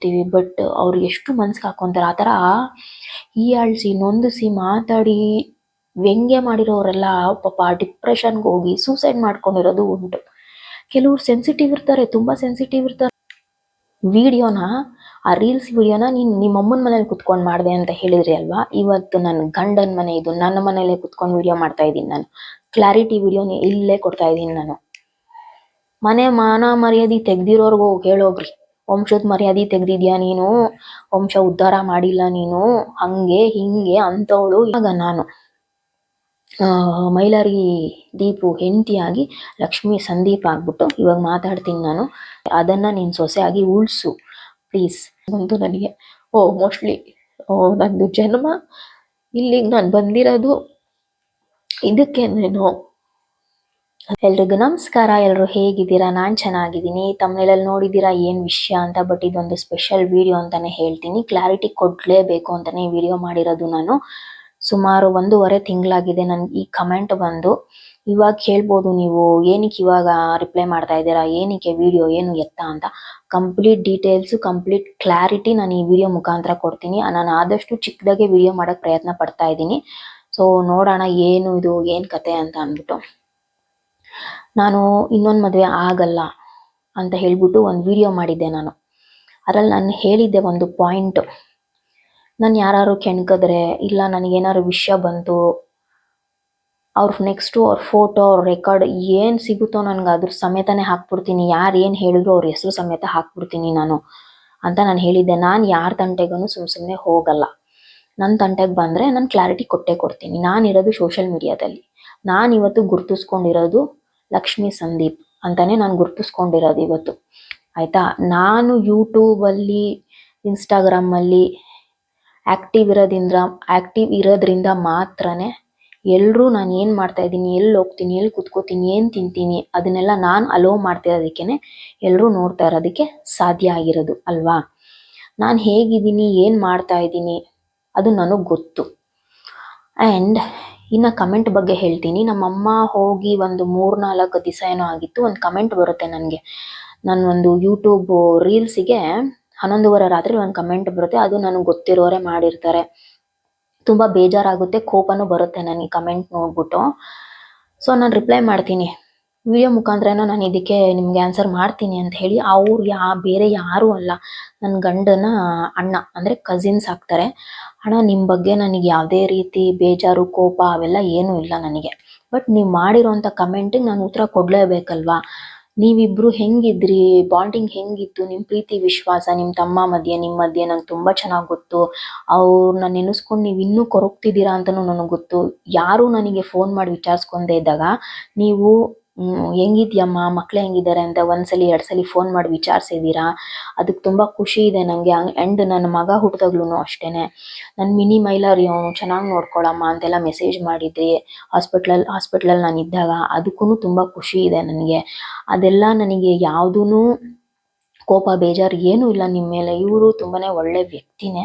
ಮಾಡ್ತೀವಿ ಬಟ್ ಅವ್ರು ಎಷ್ಟು ಮನ್ಸಿಗೆ ಹಾಕೊಂತಾರೆ? ಆ ಥರ ಹೀಯಾಳಿಸಿ ನೊಂದಿಸಿ ಮಾತಾಡಿ ವ್ಯಂಗ್ಯ ಮಾಡಿರೋರೆಲ್ಲ ಪಾಪ ಡಿಪ್ರೆಷನ್ಗೆ ಹೋಗಿ ಸೂಸೈಡ್ ಮಾಡ್ಕೊಂಡಿರೋದು ಉಂಟು. ಕೆಲವ್ರು ಸೆನ್ಸಿಟಿವ್ ಇರ್ತಾರೆ, ತುಂಬಾ ಸೆನ್ಸಿಟಿವ್ ಇರ್ತಾರೆ. ವಿಡಿಯೋನ, ಆ ರೀಲ್ಸ್ ವಿಡಿಯೋನ ನೀನು ನಿಮ್ಮ ಅಮ್ಮನ ಮನೇಲಿ ಕುತ್ಕೊಂಡು ಮಾಡಿದೆ ಅಂತ ಹೇಳಿದ್ರಿ ಅಲ್ವಾ? ಇವತ್ತು ನನ್ನ ಗಂಡನ ಮನೆ ಇದು, ನನ್ನ ಮನೇಲೆ ಕುತ್ಕೊಂಡು ವಿಡಿಯೋ ಮಾಡ್ತಾ ಇದ್ದೀನಿ ನಾನು. ಕ್ಲಾರಿಟಿ ವಿಡಿಯೋನ ಇಲ್ಲೇ ಕೊಡ್ತಾ ಇದ್ದೀನಿ ನಾನು. ಮನೆ ಮಾನ ಮರ್ಯಾದೆ ತೆಗ್ದಿರೋರ್ಗು ಹೇಳೋಗ್ರಿ. ವಂಶದ ಮರ್ಯಾದೆ ತೆಗ್ದಿದ್ಯಾ ನೀನು? ವಂಶ ಉದ್ಧಾರ ಮಾಡಿಲ್ಲ ನೀನು? ಹಂಗೆ, ಹಿಂಗೆ ಅಂತವಳು ಇವಾಗ ನಾನು. ಮೈಲಾರಿ ದೀಪು ಹೆಂಡತಿಯಾಗಿ ಲಕ್ಷ್ಮಿ ಸಂದೀಪ್ ಆಗ್ಬಿಟ್ಟು ಇವಾಗ ಮಾತಾಡ್ತೀನಿ ನಾನು. ಅದನ್ನ ನೀನು ಸೊಸೆಯಾಗಿ ಉಳಿಸು ಪ್ಲೀಸ್ ಬಂದು ನನಗೆ, ಓ, ಮೋಸ್ಟ್ಲಿ, ಓ, ನಂದು ಜನ್ಮ, ಇಲ್ಲಿಗೆ ನಾನು ಬಂದಿರೋದು ಇದಕ್ಕೆ ನಾನು. ಎಲ್ರಿಗೂ ನಮಸ್ಕಾರ ಎಲ್ಲರೂ ಹೇಗಿದ್ದೀರಾ? ನಾನು ಚೆನ್ನಾಗಿದ್ದೀನಿ. ತಮ್ಮನೇಲಲ್ಲಿ ನೋಡಿದ್ದೀರಾ ಏನು ವಿಷಯ ಅಂತ, ಬಟ್ ಇದೊಂದು ಸ್ಪೆಷಲ್ ವಿಡಿಯೋ ಅಂತಾನೆ ಹೇಳ್ತೀನಿ. ಕ್ಲಾರಿಟಿ ಕೊಡಲೇಬೇಕು ಅಂತಾನೆ ಈ ವಿಡಿಯೋ ಮಾಡಿರೋದು ನಾನು. ಸುಮಾರು ಒಂದೂವರೆ ತಿಂಗಳಾಗಿದೆ ನನಗೆ ಈ ಕಮೆಂಟ್ ಬಂದು. ಇವಾಗ ಕೇಳ್ಬೋದು ನೀವು, ಏನಕ್ಕೆ ಇವಾಗ ರಿಪ್ಲೈ ಮಾಡ್ತಾ ಇದ್ದೀರಾ? ಏನಕ್ಕೆ ವಿಡಿಯೋ, ಏನು ಎತ್ತ ಅಂತ. ಕಂಪ್ಲೀಟ್ ಡೀಟೇಲ್ಸ್, ಕಂಪ್ಲೀಟ್ ಕ್ಲಾರಿಟಿ ನಾನು ಈ ವಿಡಿಯೋ ಮುಖಾಂತರ ಕೊಡ್ತೀನಿ. ನಾನು ಆದಷ್ಟು ಚಿಕ್ಕದಾಗೆ ವಿಡಿಯೋ ಮಾಡೋಕ್ಕೆ ಪ್ರಯತ್ನ ಪಡ್ತಾ ಇದ್ದೀನಿ. ಸೊ, ನೋಡೋಣ, ಏನು ಇದು, ಏನು ಕತೆ ಅಂತ ಅಂದ್ಬಿಟ್ಟು. ನಾನು ಇನ್ನೊಂದು ಮದುವೆ ಆಗಲ್ಲ ಅಂತ ಹೇಳ್ಬಿಟ್ಟು ಒಂದು ವಿಡಿಯೋ ಮಾಡಿದ್ದೆ ನಾನು. ಅದ್ರಲ್ಲಿ ನಾನು ಹೇಳಿದ್ದೆ ಒಂದು ಪಾಯಿಂಟ್ ನಾನು ಯಾರು ಕೆಣ್ಕಿದ್ರೆ ಇಲ್ಲ ನನಗೇನಾದ್ರು ವಿಷಯ ಬಂತು, ಅವ್ರ ನೆಕ್ಸ್ಟು ಅವ್ರ ಫೋಟೋ ಅವ್ರ ರೆಕಾರ್ಡ್ ಏನು ಸಿಗುತ್ತೋ ನನಗೆ ಅದ್ರ ಸಮೇತನೇ ಹಾಕ್ಬಿಡ್ತೀನಿ. ಯಾರು ಏನು ಹೇಳಿದ್ರು ಅವ್ರ ಹೆಸರು ಸಮೇತ ಹಾಕ್ಬಿಡ್ತೀನಿ ನಾನು ಅಂತ ನಾನು ಹೇಳಿದ್ದೆ. ನಾನು ಯಾರ ತಂಟೆಗೂ ಸುಮ್ ಸುಮ್ಮನೆ ಹೋಗಲ್ಲ. ನನ್ನ ತಂಟೆಗೆ ಬಂದರೆ ನಾನು ಕ್ಲಾರಿಟಿ ಕೊಟ್ಟೇ ಕೊಡ್ತೀನಿ. ನಾನಿರೋದು ಸೋಷಿಯಲ್ ಮೀಡಿಯಾದಲ್ಲಿ ನಾನು ಇವತ್ತು ಗುರ್ತಿಸ್ಕೊಂಡಿರೋದು ಲಕ್ಷ್ಮಿ ಸಂದೀಪ್ ಅಂತಾನೆ ನಾನು ಗುರುತಿಸ್ಕೊಂಡಿರೋದು ಇವತ್ತು. ಆಯಿತಾ? ನಾನು ಯೂಟ್ಯೂಬಲ್ಲಿ ಇನ್ಸ್ಟಾಗ್ರಾಮಲ್ಲಿ ಆ್ಯಕ್ಟಿವ್ ಇರೋದ್ರಿಂದ ಆ್ಯಕ್ಟಿವ್ ಇರೋದ್ರಿಂದ ಮಾತ್ರನೇ ಎಲ್ಲರೂ ನಾನು ಏನು ಮಾಡ್ತಾ ಇದ್ದೀನಿ, ಎಲ್ಲಿ ಹೋಗ್ತೀನಿ, ಎಲ್ಲಿ ಕುತ್ಕೋತೀನಿ, ಏನು ತಿಂತೀನಿ ಅದನ್ನೆಲ್ಲ ನಾನು ಅಲೋ ಮಾಡ್ತಿರೋದಕ್ಕೇ ಎಲ್ಲರೂ ನೋಡ್ತಾ ಇರೋದಕ್ಕೆ ಸಾಧ್ಯ ಆಗಿರೋದು, ಅಲ್ವಾ? ನಾನು ಹೇಗಿದ್ದೀನಿ, ಏನು ಮಾಡ್ತಾ ಇದ್ದೀನಿ ಅದು ನನಗೆ ಗೊತ್ತು. ಆ್ಯಂಡ್ ಇನ್ನು ಕಮೆಂಟ್ ಬಗ್ಗೆ ಹೇಳ್ತೀನಿ. ನಮ್ಮಮ್ಮ ಹೋಗಿ ಒಂದು ಮೂರ್ನಾಲ್ಕು ದಿವಸ ಏನೋ ಆಗಿತ್ತು, ಒಂದು ಕಮೆಂಟ್ ಬರುತ್ತೆ ನನಗೆ. ನನ್ನ ಒಂದು ಯೂಟ್ಯೂಬ್ ರೀಲ್ಸಿಗೆ ಹನ್ನೊಂದುವರೆ ರಾತ್ರಿ ಒಂದು ಕಮೆಂಟ್ ಬರುತ್ತೆ, ಅದು ನನಗೆ ಗೊತ್ತಿರೋರೆ ಮಾಡಿರ್ತಾರೆ. ತುಂಬ ಬೇಜಾರಾಗುತ್ತೆ, ಕೋಪನೂ ಬರುತ್ತೆ ನನಗೆ ಕಮೆಂಟ್ ನೋಡ್ಬಿಟ್ಟು. ಸೊ ನಾನು ರಿಪ್ಲೈ ಮಾಡ್ತೀನಿ. ವಿಡಿಯೋ ಮುಖಾಂತರನೋ ನಾನು ಇದಕ್ಕೆ ನಿಮ್ಗೆ ಆನ್ಸರ್ ಮಾಡ್ತೀನಿ ಅಂತ ಹೇಳಿ, ಅವ್ರು ಯಾ, ಬೇರೆ ಯಾರು ಅಲ್ಲ. ನನ್ನ ಗಂಡನ ಅಣ್ಣ, ಅಂದರೆ ಕಸಿನ್ಸ್ ಆಗ್ತಾರೆ. ಅಣ್ಣ ನಿಮ್ಮ ಬಗ್ಗೆ ನನಗೆ ಯಾವುದೇ ರೀತಿ ಬೇಜಾರು, ಕೋಪ ಅವೆಲ್ಲ ಏನೂ ಇಲ್ಲ ನನಗೆ. ಬಟ್ ನೀವು ಮಾಡಿರೋಂಥ ಕಮೆಂಟಿಗೆ ನಾನು ಉತ್ತರ ಕೊಡಲೇಬೇಕಲ್ವಾ? ನೀವಿಬ್ರು ಹೆಂಗಿದ್ರಿ? ಬಾಂಡಿಂಗ್ ಹೆಂಗಿತ್ತು? ನಿಮ್ಮ ಪ್ರೀತಿ, ವಿಶ್ವಾಸ ನಿಮ್ಮ ತಮ್ಮ ಮಧ್ಯೆ ನಿಮ್ಮ ಮಧ್ಯೆ ನಂಗೆ ತುಂಬ ಚೆನ್ನಾಗಿ ಗೊತ್ತು. ಅವ್ರನ್ನ ನೆನೆಸ್ಕೊಂಡು ನೀವು ಇನ್ನೂ ಕೊರಗ್ತಿದ್ದೀರಾ ಅಂತಲೂ ನನಗೆ ಗೊತ್ತು. ಯಾರೂ ನನಗೆ ಫೋನ್ ಮಾಡಿ ವಿಚಾರಿಸ್ಕೊಂಡೇ ಇದ್ದಾಗ, ನೀವು ಹೆಂಗಿದ್ಯಮ್ಮ? ಮಕ್ಳು ಹೆಂಗಿದ್ದಾರೆ ಅಂತ ಒಂದ್ಸಲಿ ಎರಡು ಸಲ ಫೋನ್ ಮಾಡಿ ವಿಚಾರಿಸಿದ್ದೀರಾ ಅದಕ್ಕೆ ತುಂಬ ಖುಷಿ ಇದೆ ನನಗೆ ಆ್ಯಂಡ್ ನನ್ನ ಮಗ ಹುಟ್ಟಿದಾಗ್ಲೂ ಅಷ್ಟೇನೆ. ನನ್ನ ಮಿನಿ ಮೈಲಾರಿ ಅವನು ಚೆನ್ನಾಗಿ ನೋಡ್ಕೊಳಮ್ಮ ಅಂತೆಲ್ಲ ಮೆಸೇಜ್ ಮಾಡಿದ್ರಿ ಹಾಸ್ಪಿಟ್ಲಲ್ಲಿ ಹಾಸ್ಪಿಟ್ಲಲ್ಲಿ ನಾನು ಇದ್ದಾಗ ಅದಕ್ಕೂ ತುಂಬ ಖುಷಿ ಇದೆ ನನಗೆ. ಅದೆಲ್ಲ ನನಗೆ ಯಾವುದೂ ಕೋಪ, ಬೇಜಾರು ಏನೂ ಇಲ್ಲ ನಿಮ್ಮ ಮೇಲೆ. ಇವರು ತುಂಬಾನೇ ಒಳ್ಳೆ ವ್ಯಕ್ತಿನೇ.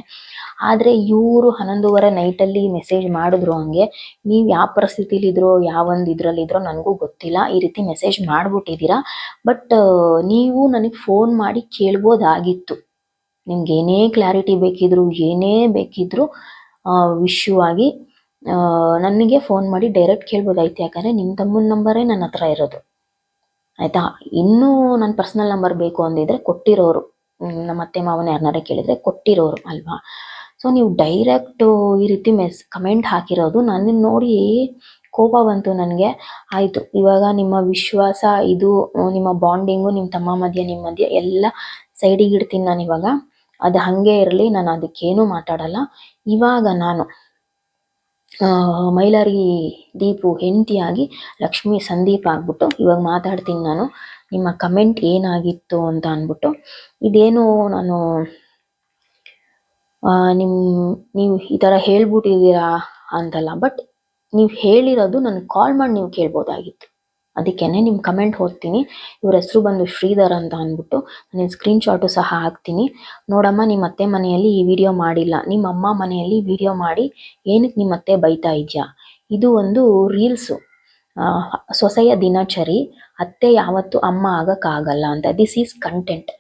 ಆದರೆ ಇವರು ಹನ್ನೊಂದುವರೆ ನೈಟಲ್ಲಿ ಮೆಸೇಜ್ ಮಾಡಿದ್ರು ಹಂಗೆ, ನೀವು ಯಾವ ಪರಿಸ್ಥಿತಿಲಿ ಇದ್ರೋ ಯಾವೊಂದು ಇದ್ರಲ್ಲಿ ಇದ್ರೋ ನನಗೂ ಗೊತ್ತಿಲ್ಲ, ಈ ರೀತಿ ಮೆಸೇಜ್ ಮಾಡ್ಬಿಟ್ಟಿದೀರಾ ಬಟ್ ನೀವು ನನಗೆ ಫೋನ್ ಮಾಡಿ ಕೇಳ್ಬೋದಾಗಿತ್ತು. ನಿಮ್ಗೆ ಏನೇ ಕ್ಲಾರಿಟಿ ಬೇಕಿದ್ರು, ಏನೇ ಬೇಕಿದ್ರು ವಿಷಯವಾಗಿ ನನಗೆ ಫೋನ್ ಮಾಡಿ ಡೈರೆಕ್ಟ್ ಕೇಳ್ಬೋದಾಯ್ತು. ಯಾಕಂದರೆ ನಿಮ್ಮ ತಮ್ಮನ ನಂಬರೇ ನನ್ನ ಹತ್ರ ಇರೋದು. ಆಯ್ತಾ? ಇನ್ನೂ ನನ್ನ ಪರ್ಸ್ನಲ್ ನಂಬರ್ ಬೇಕು ಅಂದಿದ್ರೆ ಕೊಟ್ಟಿರೋರು. ನಮ್ಮ ಅತ್ತೆ ಮಾವನ ಯಾರನ್ನಾರ ಕೇಳಿದ್ರೆ ಕೊಟ್ಟಿರೋರು ಅಲ್ವಾ? ಸೊ ನೀವು ಡೈರೆಕ್ಟ್ ಈ ರೀತಿ ಮೆಸ್ ಕಮೆಂಟ್ ಹಾಕಿರೋದು ನನ್ನ ನೋಡಿ ಕೋಪ ಬಂತು ನನಗೆ. ಆಯಿತು, ಇವಾಗ ನಿಮ್ಮ ವಿಶ್ವಾಸ, ಇದು, ನಿಮ್ಮ ಬಾಂಡಿಂಗು ನಿಮ್ಮ ತಮ್ಮ ಮಧ್ಯೆ ನಿಮ್ಮ ಮಧ್ಯೆ ಎಲ್ಲ ಸೈಡಿಗೆ ಇಡ್ತೀನಿ ನಾನು ಇವಾಗ. ಅದು ಹಾಗೆ ಇರಲಿ, ನಾನು ಅದಕ್ಕೇನು ಮಾತಾಡಲ್ಲ. ಇವಾಗ ನಾನು ಮೈಲಾರಿ ದೀಪು ಹೆಂಡತಿಯಾಗಿ ಲಕ್ಷ್ಮಿ ಸಂದೀಪ್ ಆಗ್ಬಿಟ್ಟು ಇವಾಗ ಮಾತಾಡ್ತೀನಿ ನಾನು. ನಿಮ್ಮ ಕಮೆಂಟ್ ಏನಾಗಿತ್ತು ಅಂತ ಅಂದ್ಬಿಟ್ಟು. ಇದೇನು ನಾನು ನಿಮ್ಮ ನಿಮ್, ನೀವು ಈ ಥರ ಹೇಳ್ಬಿಟ್ಟಿದ್ದೀರಾ ಅಂತಲ್ಲ, ಬಟ್ ನೀವು ಹೇಳಿರೋದು ನನಗೆ ಕಾಲ್ ಮಾಡಿ ನೀವು ಕೇಳ್ಬೋದಾಗಿತ್ತು. ಅದಕ್ಕೇನೆ ನಿಮ್ಮ ಕಮೆಂಟ್ ಓದ್ತೀನಿ. ಇವ್ರ ಹೆಸರು ಬಂದು ಶ್ರೀಧರ್ ಅಂತ ಅಂದ್ಬಿಟ್ಟು ನಾನು ಸ್ಕ್ರೀನ್ ಶಾಟು ಸಹ ಹಾಕ್ತೀನಿ. ನೋಡಮ್ಮ ನಿಮ್ಮ ಅತ್ತೆ ಮನೆಯಲ್ಲಿ ಈ ವಿಡಿಯೋ ಮಾಡಿಲ್ಲ. ನಿಮ್ಮ ಅಮ್ಮ ಮನೆಯಲ್ಲಿ ವಿಡಿಯೋ ಮಾಡಿ ಏನಕ್ಕೆ ನಿಮ್ಮ ಅತ್ತೆ ಬೈತಾ ಇದೆಯಾ? ಇದು ಒಂದು ರೀಲ್ಸು ಸೊಸೆಯ ದಿನಚರಿ, ಅತ್ತೆ ಯಾವತ್ತು ಅಮ್ಮ ಆಗಕ್ಕಾಗಲ್ಲ ಅಂತ. ದಿಸ್ ಈಸ್ ಕಂಟೆಂಟ್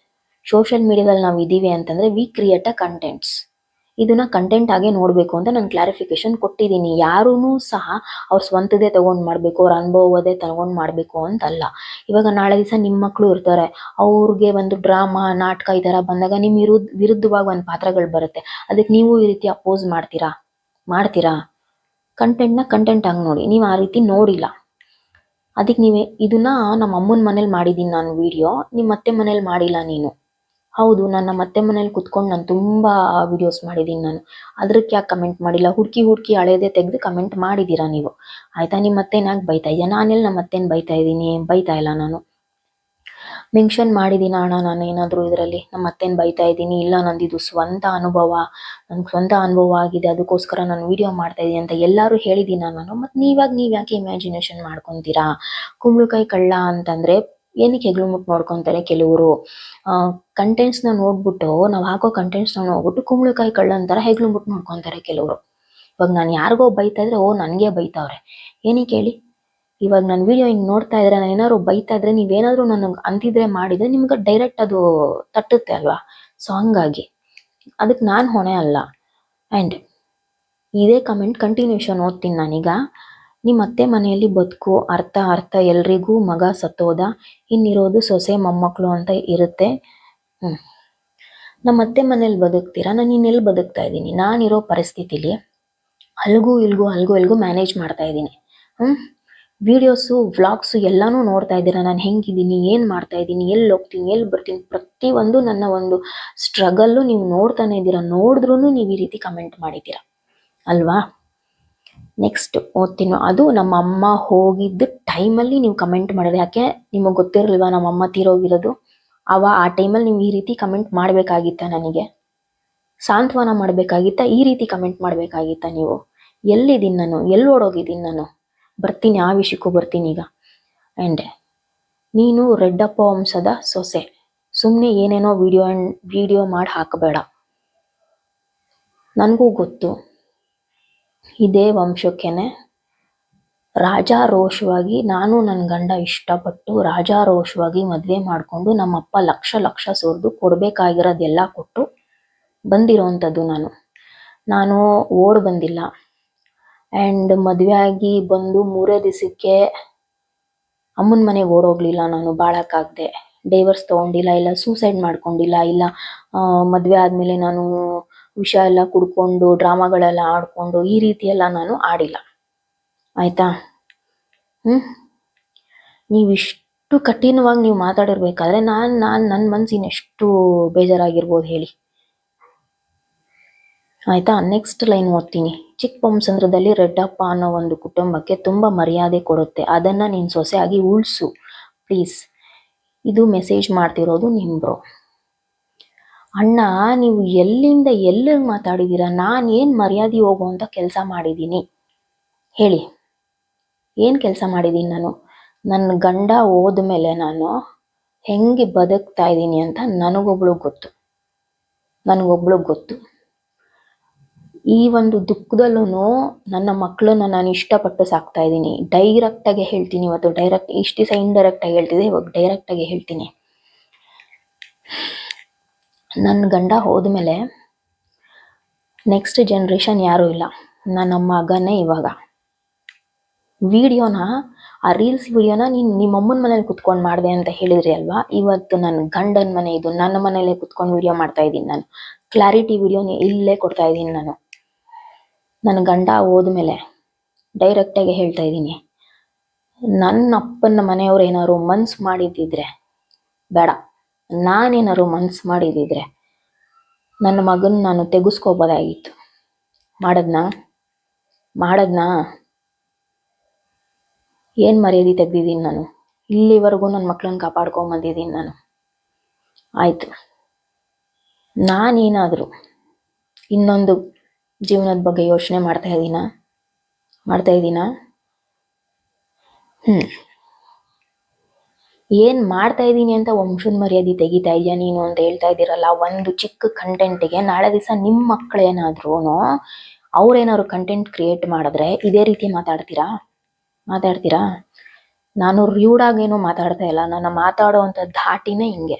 ಸೋಷಿಯಲ್ ಮೀಡಿಯಾದಲ್ಲಿ ನಾವು ಇದ್ದೀವಿ ಅಂತಂದರೆ ವಿ ಕ್ರಿಯೇಟ್ ಅ ಕಂಟೆಂಟ್ಸ್ ಇದನ್ನ ಕಂಟೆಂಟ್ ಆಗೇ ನೋಡಬೇಕು ಅಂತ ನಾನು ಕ್ಲಾರಿಫಿಕೇಶನ್ ಕೊಟ್ಟಿದ್ದೀನಿ ಯಾರೂ ಸಹ ಅವ್ರ ಸ್ವಂತದೇ ತಗೊಂಡ್ ಮಾಡಬೇಕು, ಅವ್ರ ಅನುಭವದೇ ತಗೊಂಡ್ ಮಾಡಬೇಕು ಅಂತಲ್ಲ. ಇವಾಗ ನಾಳೆ ದಿವಸ ನಿಮ್ಮ ಮಕ್ಕಳು ಇರ್ತಾರೆ, ಅವ್ರಿಗೆ ಒಂದು ಡ್ರಾಮಾ ನಾಟಕ ಈ ಥರ ಬಂದಾಗ ನಿಮ್ಮ ವಿರುದ್ಧ, ವಿರುದ್ಧವಾಗಿ ಒಂದು ಪಾತ್ರಗಳು ಬರುತ್ತೆ. ಅದಕ್ಕೆ ನೀವು ಈ ರೀತಿ ಅಪೋಸ್ ಮಾಡ್ತೀರಾ? ಮಾಡ್ತೀರಾ? ಕಂಟೆಂಟ್ನ ಕಂಟೆಂಟ್ ಆಗಿ ನೋಡಿ. ನೀವು ಆ ರೀತಿ ನೋಡಿಲ್ಲ. ಅದಕ್ಕೆ ನೀವೇ, ಇದನ್ನ ನಮ್ಮ ಅಮ್ಮನ ಮನೇಲಿ ಮಾಡಿದ್ದೀನಿ ನಾನು ವಿಡಿಯೋ ನಿಮ್ಮ ಅತ್ತೆ ಮನೇಲಿ ಮಾಡಿಲ್ಲ ನೀನು. ಹೌದು, ನನ್ನ ಮತ್ತೆ ಮನೇಲಿ ಕುತ್ಕೊಂಡು ನಾನು ತುಂಬ ವಿಡಿಯೋಸ್ ಮಾಡಿದ್ದೀನಿ ನಾನು. ಅದಕ್ಕೆ ಯಾಕೆ ಕಮೆಂಟ್ ಮಾಡಿಲ್ಲ? ಹುಡುಕಿ ಹುಡುಕಿ ಹಳೇದೇ ತೆಗೆದು ಕಮೆಂಟ್ ಮಾಡಿದ್ದೀರಾ ನೀವು? ಆಯ್ತಾ? ನಿಮ್ಮ ಅತ್ತೆನ ಯಾಕೆ ಬೈತಾ ಇದೆಯಾ ನಾನೆಲ್ಲಿ ನಮ್ಮ ಅತ್ತೆನ ಬೈತಾ ಇದ್ದೀನಿ? ಬೈತಾ ಇಲ್ಲ ನಾನು. ಮೆನ್ಷನ್ ಮಾಡಿದ್ದೀನ ಅಣ್ಣ ನಾನು ಏನಾದರೂ ಇದರಲ್ಲಿ? ನಮ್ಮ ಅತ್ತೆನ ಬೈತಾ ಇದ್ದೀನಿ? ಇಲ್ಲ ನಂದಿದು ಸ್ವಂತ ಅನುಭವ. ನನ್ಗೆ ಸ್ವಂತ ಅನುಭವ ಆಗಿದೆ. ಅದಕ್ಕೋಸ್ಕರ ನಾನು ವಿಡಿಯೋ ಮಾಡ್ತಾ ಇದ್ದೀನಿ ಅಂತ ಎಲ್ಲರೂ ಹೇಳಿದ್ದೀನ ನಾನು? ಮತ್ತು ನೀವಾಗ ನೀವು ಯಾಕೆ ಇಮ್ಯಾಜಿನೇಷನ್ ಮಾಡ್ಕೊತೀರಾ? ಕುಂಬಳಕಾಯಿ ಕಳ್ಳ ಅಂತಂದರೆ ಏನಕ್ಕೆ ಹೆಗ್ಲು ಮುಟ್ ನೋಡ್ಕೊಂತಾರೆ ಕೆಲವರು? ನ ನೋಡ್ಬಿಟ್ಟು, ನಾವು ಹಾಕೋ ಕಂಟೆಂಟ್ಸ್ನ ನೋಡ್ಬಿಟ್ಟು ಕುಂಬಳಕಾಯಿ ಕಳ್ಳ ಅಂತಾರ ಮುಟ್ಟು ನೋಡ್ಕೊತಾರೆ ಕೆಲವರು. ಇವಾಗ ನಾನು ಯಾರಿಗೋ ಬೈತಾ ಇದ್ರೆ, ಓ, ನನಗೆ ಬೈತಾವ್ರೆ. ಏನಕ್ಕೆ ಹೇಳಿ ಇವಾಗ ನನ್ನ ವಿಡಿಯೋ ಹಿಂಗೆ ನೋಡ್ತಾ ಇದ್ರೆ, ನಾನು ಏನಾದ್ರು ಬೈತಾ ಇದ್ರೆ ನೀವೇನಾದರೂ ನನಗೆ ಅಂತಿದ್ರೆ ಮಾಡಿದ್ರೆ, ನಿಮ್ಗೆ ಡೈರೆಕ್ಟ್ ಅದು ತಟ್ಟುತ್ತೆ ಅಲ್ವಾ? ಸೊ ಹಂಗಾಗಿ. ಅದಕ್ಕೆ ನಾನು ಹೊಣೆ ಅಲ್ಲ. ಆ್ಯಂಡ್ ಇದೇ ಕಮೆಂಟ್ ಕಂಟಿನ್ಯೂಷನ್ ಓದ್ತೀನಿ ನಾನೀಗ. ನಿಮ್ಮ ಅತ್ತೆ ಮನೆಯಲ್ಲಿ ಬದುಕು, ಅರ್ಥ ಅರ್ಥ ಎಲ್ರಿಗೂ ಮಗ ಸತ್ತೋದ, ಇನ್ನಿರೋದು ಸೊಸೆ ಮೊಮ್ಮಕ್ಕಳು ಅಂತ ಇರುತ್ತೆ. ನಮ್ಮ ಅತ್ತೆ ಮನೇಲಿ ಬದುಕ್ತೀರಾ? ನಾನು ಇನ್ನೆಲ್ಲಿ ಬದುಕ್ತಾ ಇದ್ದೀನಿ? ನಾನಿರೋ ಪರಿಸ್ಥಿತಿಲಿ ಅಲ್ಗೂ ಇಲ್ಗೂ ಅಲ್ಗೂ ಇಲ್ಗೂ ಮ್ಯಾನೇಜ್ ಮಾಡ್ತಾ ಇದ್ದೀನಿ. ಹ್ಞೂ ವಿಡಿಯೋಸು ವ್ಲಾಗ್ಸು ಎಲ್ಲನೂ ನೋಡ್ತಾ ಇದ್ದೀರಾ? ನಾನು ಹೆಂಗಿದ್ದೀನಿ? ಏನು ಮಾಡ್ತಾ ಇದ್ದೀನಿ? ಎಲ್ಲಿ ಹೋಗ್ತೀನಿ? ಎಲ್ಲಿ ಬರ್ತೀನಿ? ಪ್ರತಿಯೊಂದು ನನ್ನ ಒಂದು ಸ್ಟ್ರಗಲ್ಲು ನೀವು ನೋಡ್ತಾನೆ ಇದ್ದೀರಾ? ನೋಡಿದ್ರೂ ನೀವು ಈ ರೀತಿ ಕಮೆಂಟ್ ಮಾಡಿದ್ದೀರಾ? ಅಲ್ವಾ? ನೆಕ್ಸ್ಟ್ ಓದ್ತೀನೋ, ಅದು ನಮ್ಮ ಅಮ್ಮ ಹೋಗಿದ್ದ ಟೈಮಲ್ಲಿ ನೀವು ಕಮೆಂಟ್ ಮಾಡಿದ್ರೆ, ಯಾಕೆ ನಿಮಗೆ ಗೊತ್ತಿರಲಿಲ್ವಾ ನಮ್ಮ ಅಮ್ಮ ತೀರೋಗಿರೋದು? ಅವ ಆ ಟೈಮಲ್ಲಿ ನೀವು ಈ ರೀತಿ ಕಮೆಂಟ್ ಮಾಡಬೇಕಾಗಿತ್ತ ನನಗೆ? ಸಾಂತ್ವನ ಮಾಡಬೇಕಾಗಿತ್ತ, ಈ ರೀತಿ ಕಮೆಂಟ್ ಮಾಡಬೇಕಾಗಿತ್ತ ನೀವು? ಎಲ್ಲಿದ್ದೀನಿ ನಾನು? ಎಲ್ಲಿ ಓಡೋಗಿದ್ದೀನಿ ನಾನು? ಬರ್ತೀನಿ, ಆ ವಿಷಯಕ್ಕೂ ಬರ್ತೀನಿ ಈಗ. ಆ್ಯಂಡ್ ನೀನು ರೆಡ್ಡಪ್ಪ ವಂಶದ ಸೊಸೆ. ಸುಮ್ಮನೆ ಏನೇನೋ ವಿಡಿಯೋ ವಿಡಿಯೋ ಮಾಡಿ ಹಾಕಬೇಡ. ನನಗೂ ಗೊತ್ತು. ಇದೇ ವಂಶಕ್ಕೆನೆ. ರಾಜಾರೋಷವಾಗಿ ನಾನು ನನ್ನ ಗಂಡ ಇಷ್ಟಪಟ್ಟು ರಾಜಾರೋಷವಾಗಿ ಮದುವೆ ಮಾಡಿಕೊಂಡು ನಮ್ಮಪ್ಪ ಲಕ್ಷ ಲಕ್ಷ ಸುರಿದು ಕೊಡಬೇಕಾಗಿರೋದೆಲ್ಲ ಕೊಟ್ಟು ಬಂದಿರೋವಂಥದ್ದು ನಾನು. ನಾನು ಓಡ್ ಬಂದಿಲ್ಲ. ಆ್ಯಂಡ್ ಮದುವೆ ಆಗಿ ಬಂದು ಮೂರೇ ದಿವಸಕ್ಕೆ ಅಮ್ಮನ ಮನೆಗೆ ಓಡೋಗ್ಲಿಲ್ಲ ನಾನು ಬಾಳಕ್ಕಾಗದೆ. ಡೈವರ್ಸ್ ತೊಗೊಂಡಿಲ್ಲ, ಇಲ್ಲ ಸೂಸೈಡ್ ಮಾಡ್ಕೊಂಡಿಲ್ಲ, ಇಲ್ಲ ಮದುವೆ ಆದಮೇಲೆ ನಾನು ವಿಷ ಎಲ್ಲ ಕುಡ್ಕೊಂಡು, ಡ್ರಾಮಾಗಳೆಲ್ಲ ಆಡ್ಕೊಂಡು ಈ ರೀತಿ ಎಲ್ಲ ನಾನು ಆಡಿಲ್ಲ. ಆಯಿತಾ? ಹ್ಞೂ ನೀವಿಷ್ಟು ಕಠಿಣವಾಗಿ ನೀವು ಮಾತಾಡಿರ್ಬೇಕಾದ್ರೆ ನಾನು ನಾನು ನನ್ನ ಮನ್ಸಿನ ಎಷ್ಟು ಬೇಜಾರಾಗಿರ್ಬೋದು ಹೇಳಿ. ಆಯಿತಾ? ನೆಕ್ಸ್ಟ್ ಲೈನ್ ಓದ್ತೀನಿ. ಚಿಕ್ಕಬೊಮ್ಮಸಂದ್ರದಲ್ಲಿ ರೆಡ್ಡಪ್ಪ ಅನ್ನೋ ಒಂದು ಕುಟುಂಬಕ್ಕೆ ತುಂಬ ಮರ್ಯಾದೆ ಕೊಡುತ್ತೆ. ಅದನ್ನು ನೀನು ಸೊಸೆಯಾಗಿ ಉಳಿಸು. ಪ್ಲೀಸ್ ಇದು ಮೆಸೇಜ್ ಮಾಡ್ತಿರೋದು ನಿಮ್ಬ್ರು ಅಣ್ಣ, ನೀವು ಎಲ್ಲಿಂದ ಎಲ್ಲಿಗೆ ಮಾತಾಡಿದೀರ? ನಾನು ಏನು ಮರ್ಯಾದೆ ಹೋಗುವಂಥ ಕೆಲಸ ಮಾಡಿದ್ದೀನಿ ಹೇಳಿ. ಏನು ಕೆಲಸ ಮಾಡಿದ್ದೀನಿ ನಾನು? ನನ್ನ ಗಂಡ ಹೋದ ಮೇಲೆ ನಾನು ಹೆಂಗೆ ಬದುಕ್ತಾ ಇದ್ದೀನಿ ಅಂತ ನನಗೊಬ್ಳು ಗೊತ್ತು. ನನಗೊಬ್ಳು ಗೊತ್ತು. ಈ ಒಂದು ದುಃಖದಲ್ಲೂ ನನ್ನ ಮಕ್ಕಳನ್ನ ನಾನು ಇಷ್ಟಪಟ್ಟು ಸಾಕ್ತಾ ಇದ್ದೀನಿ. ಡೈರೆಕ್ಟಾಗಿ ಹೇಳ್ತೀನಿ ಇವತ್ತು. ಡೈರೆಕ್ಟ್, ಇಷ್ಟು ದಿವಸ ಇಂಡೈರೆಕ್ಟಾಗಿ ಹೇಳ್ತಿದ್ದೆ ಇವಾಗ ಡೈರೆಕ್ಟಾಗಿ ಹೇಳ್ತೀನಿ. ನನ್ನ ಗಂಡ ಹೋದ್ಮೇಲೆ ನೆಕ್ಸ್ಟ್ ಜನ್ರೇಷನ್ ಯಾರೂ ಇಲ್ಲ. ನನ್ನ ಮಗನೇ ಇವಾಗ. ವಿಡಿಯೋನ, ಆ ರೀಲ್ಸ್ ವಿಡಿಯೋನ ನೀನು ನಿಮ್ಮ ಅಮ್ಮನ ಮನೇಲಿ ಕುತ್ಕೊಂಡು ಮಾಡಿದೆ ಅಂತ ಹೇಳಿದ್ರಿ ಅಲ್ವಾ? ಇವತ್ತು ನನ್ನ ಗಂಡನ ಮನೆ ಇದು. ನನ್ನ ಮನೇಲೆ ಕುತ್ಕೊಂಡು ವಿಡಿಯೋ ಮಾಡ್ತಾ ಇದ್ದೀನಿ ನಾನು. ಕ್ಲಾರಿಟಿ ವಿಡಿಯೋನ ಇಲ್ಲೇ ಕೊಡ್ತಾ ಇದ್ದೀನಿ ನಾನು. ನನ್ನ ಗಂಡ ಹೋದ್ಮೇಲೆ ಡೈರೆಕ್ಟಾಗಿ ಹೇಳ್ತಾ ಇದ್ದೀನಿ. ನನ್ನ ಅಪ್ಪನ ಮನೆಯವ್ರು ಏನಾದ್ರು ಮನ್ಸು ಮಾಡಿದ್ದಿದ್ರೆ ಬೇಡ. ನಾನೇನಾದ್ರು ಮನ್ಸು ಮಾಡಿದ್ದಿದ್ರೆ ನನ್ನ ಮಗನ ನಾನು ತೆಗೆಸ್ಕೋಬೋದಾಗಿತ್ತು. ಮಾಡದ್ನಾ? ಮಾಡದ್ನಾ? ಏನು ಮರ್ಯಾದೆ ತೆಗ್ದಿದ್ದೀನಿ ನಾನು? ಇಲ್ಲಿವರೆಗೂ ನನ್ನ ಮಕ್ಳನ್ನ ಕಾಪಾಡ್ಕೊಂಬಂದಿದ್ದೀನಿ ನಾನು. ಆಯಿತು. ನಾನೇನಾದರೂ ಇನ್ನೊಂದು ಜೀವನದ ಬಗ್ಗೆ ಯೋಚನೆ ಮಾಡ್ತಾ ಇದ್ದೀನ ಮಾಡ್ತಾ ಇದ್ದೀನ ಹ್ಞೂ ಏನು ಮಾಡ್ತಾ ಇದ್ದೀನಿ ಅಂತ ವಂಶದ ಮರ್ಯಾದೆ ತೆಗಿತಾ ಇದೆಯಾ ನೀನು ಅಂತ ಹೇಳ್ತಾ ಇದ್ದೀರಲ್ಲ, ಒಂದು ಚಿಕ್ಕ ಕಂಟೆಂಟಿಗೆ ನಾಳೆ ದಿವಸ ನಿಮ್ಮ ಮಕ್ಕಳೇನಾದ್ರೂ ಅವ್ರೇನಾದ್ರು ಕಂಟೆಂಟ್ ಕ್ರಿಯೇಟ್ ಮಾಡಿದ್ರೆ ಇದೇ ರೀತಿ ಮಾತಾಡ್ತೀರಾ? ಮಾತಾಡ್ತೀರಾ? ನಾನು ರೂಡಾಗೇನು ಮಾತಾಡ್ತಾ ಇಲ್ಲ ನಾನು ಮಾತಾಡೋವಂಥ ಧಾಟಿನೇ ಹಿಂಗೆ.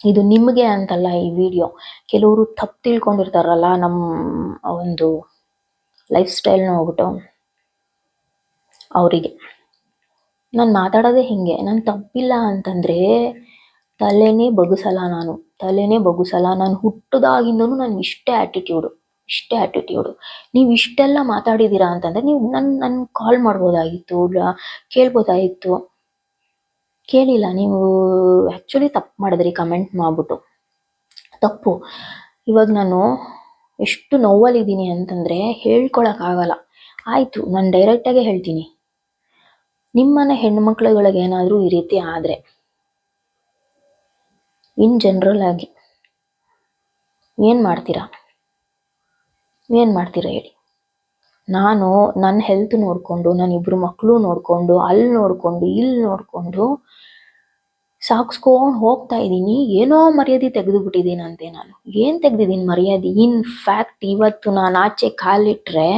ಇದು ನಿಮಗೆ ಅಂತಲ್ಲ ಈ ವಿಡಿಯೋ ಕೆಲವರು ತಪ್ಪು ತಿಳ್ಕೊಂಡಿರ್ತಾರಲ್ಲ ನಮ್ಮ ಒಂದು ಲೈಫ್ ಸ್ಟೈಲ್ನ ಹೋಗ್ಬಿಟ್ಟು ಅವರಿಗೆ. ನಾನು ಮಾತಾಡೋದೇ ಹಿಂಗೆ, ನಾನು ತಪ್ಪಿಲ್ಲ ಅಂತಂದರೆ ತಲೆನೇ ಬಗ್ಗಿಸಲ್ಲ ನಾನು, ತಲೆನೇ ಬಗ್ಗಿಸಲ್ಲ ನಾನು ಹುಟ್ಟದಾಗಿಂದನು ನಾನು ಇಷ್ಟೇ ಆ್ಯಟಿಟ್ಯೂಡು ಇಷ್ಟೇ ಆ್ಯಟಿಟ್ಯೂಡು ನೀವು ಇಷ್ಟೆಲ್ಲ ಮಾತಾಡಿದ್ದೀರಾ ಅಂತಂದರೆ ನೀವು ನನ್ನ ನನ್ನ ಕಾಲ್ ಮಾಡ್ಬೋದಾಗಿತ್ತು ಕೇಳ್ಬೋದಾಗಿತ್ತು. ಕೇಳಿಲ್ಲ, ನೀವು ಆ್ಯಕ್ಚುಲಿ ತಪ್ಪು ಮಾಡಿದ್ರಿ ಕಮೆಂಟ್ ಮಾಡಿಬಿಟ್ಟು. ತಪ್ಪು. ಇವಾಗ ನಾನು ಎಷ್ಟು ನೋವಲ್ಲಿದ್ದೀನಿ ಅಂತಂದರೆ ಹೇಳ್ಕೊಳಕ್ಕಾಗಲ್ಲ. ಆಯಿತು, ನಾನು ಡೈರೆಕ್ಟಾಗೇ ಹೇಳ್ತೀನಿ. ನಿಮ್ಮನೆ ಹೆಣ್ಮಕ್ಳುಗಳಿಗೆ ಏನಾದರೂ ಈ ರೀತಿ ಆದರೆ ಇನ್ ಜನರಲ್ ಆಗಿ, ಏನು ಮಾಡ್ತೀರಾ? ಏನು ಮಾಡ್ತೀರಾ ಹೇಳಿ. ನಾನು ನನ್ನ ಹೆಲ್ತ್ ನೋಡಿಕೊಂಡು ನನ್ನ ಇಬ್ಬರು ಮಕ್ಕಳು ನೋಡಿಕೊಂಡು, ಅಲ್ಲಿ ನೋಡಿಕೊಂಡು, ಇಲ್ಲಿ ನೋಡಿಕೊಂಡು ಸಾಕ್ಸ್ಕೊಂಡು ಹೋಗ್ತಾ ಇದ್ದೀನಿ. ಏನೋ ಮರ್ಯಾದೆ ತೆಗೆದು ಬಿಟ್ಟಿದ್ದೀನಂತೆ ನಾನು. ಏನು ತೆಗ್ದಿದ್ದೀನಿ ಮರ್ಯಾದೆ? ಇನ್ ಫ್ಯಾಕ್ಟ್ ಇವತ್ತು ನಾನು ಆಚೆ ಕಾಲಿಟ್ರೆ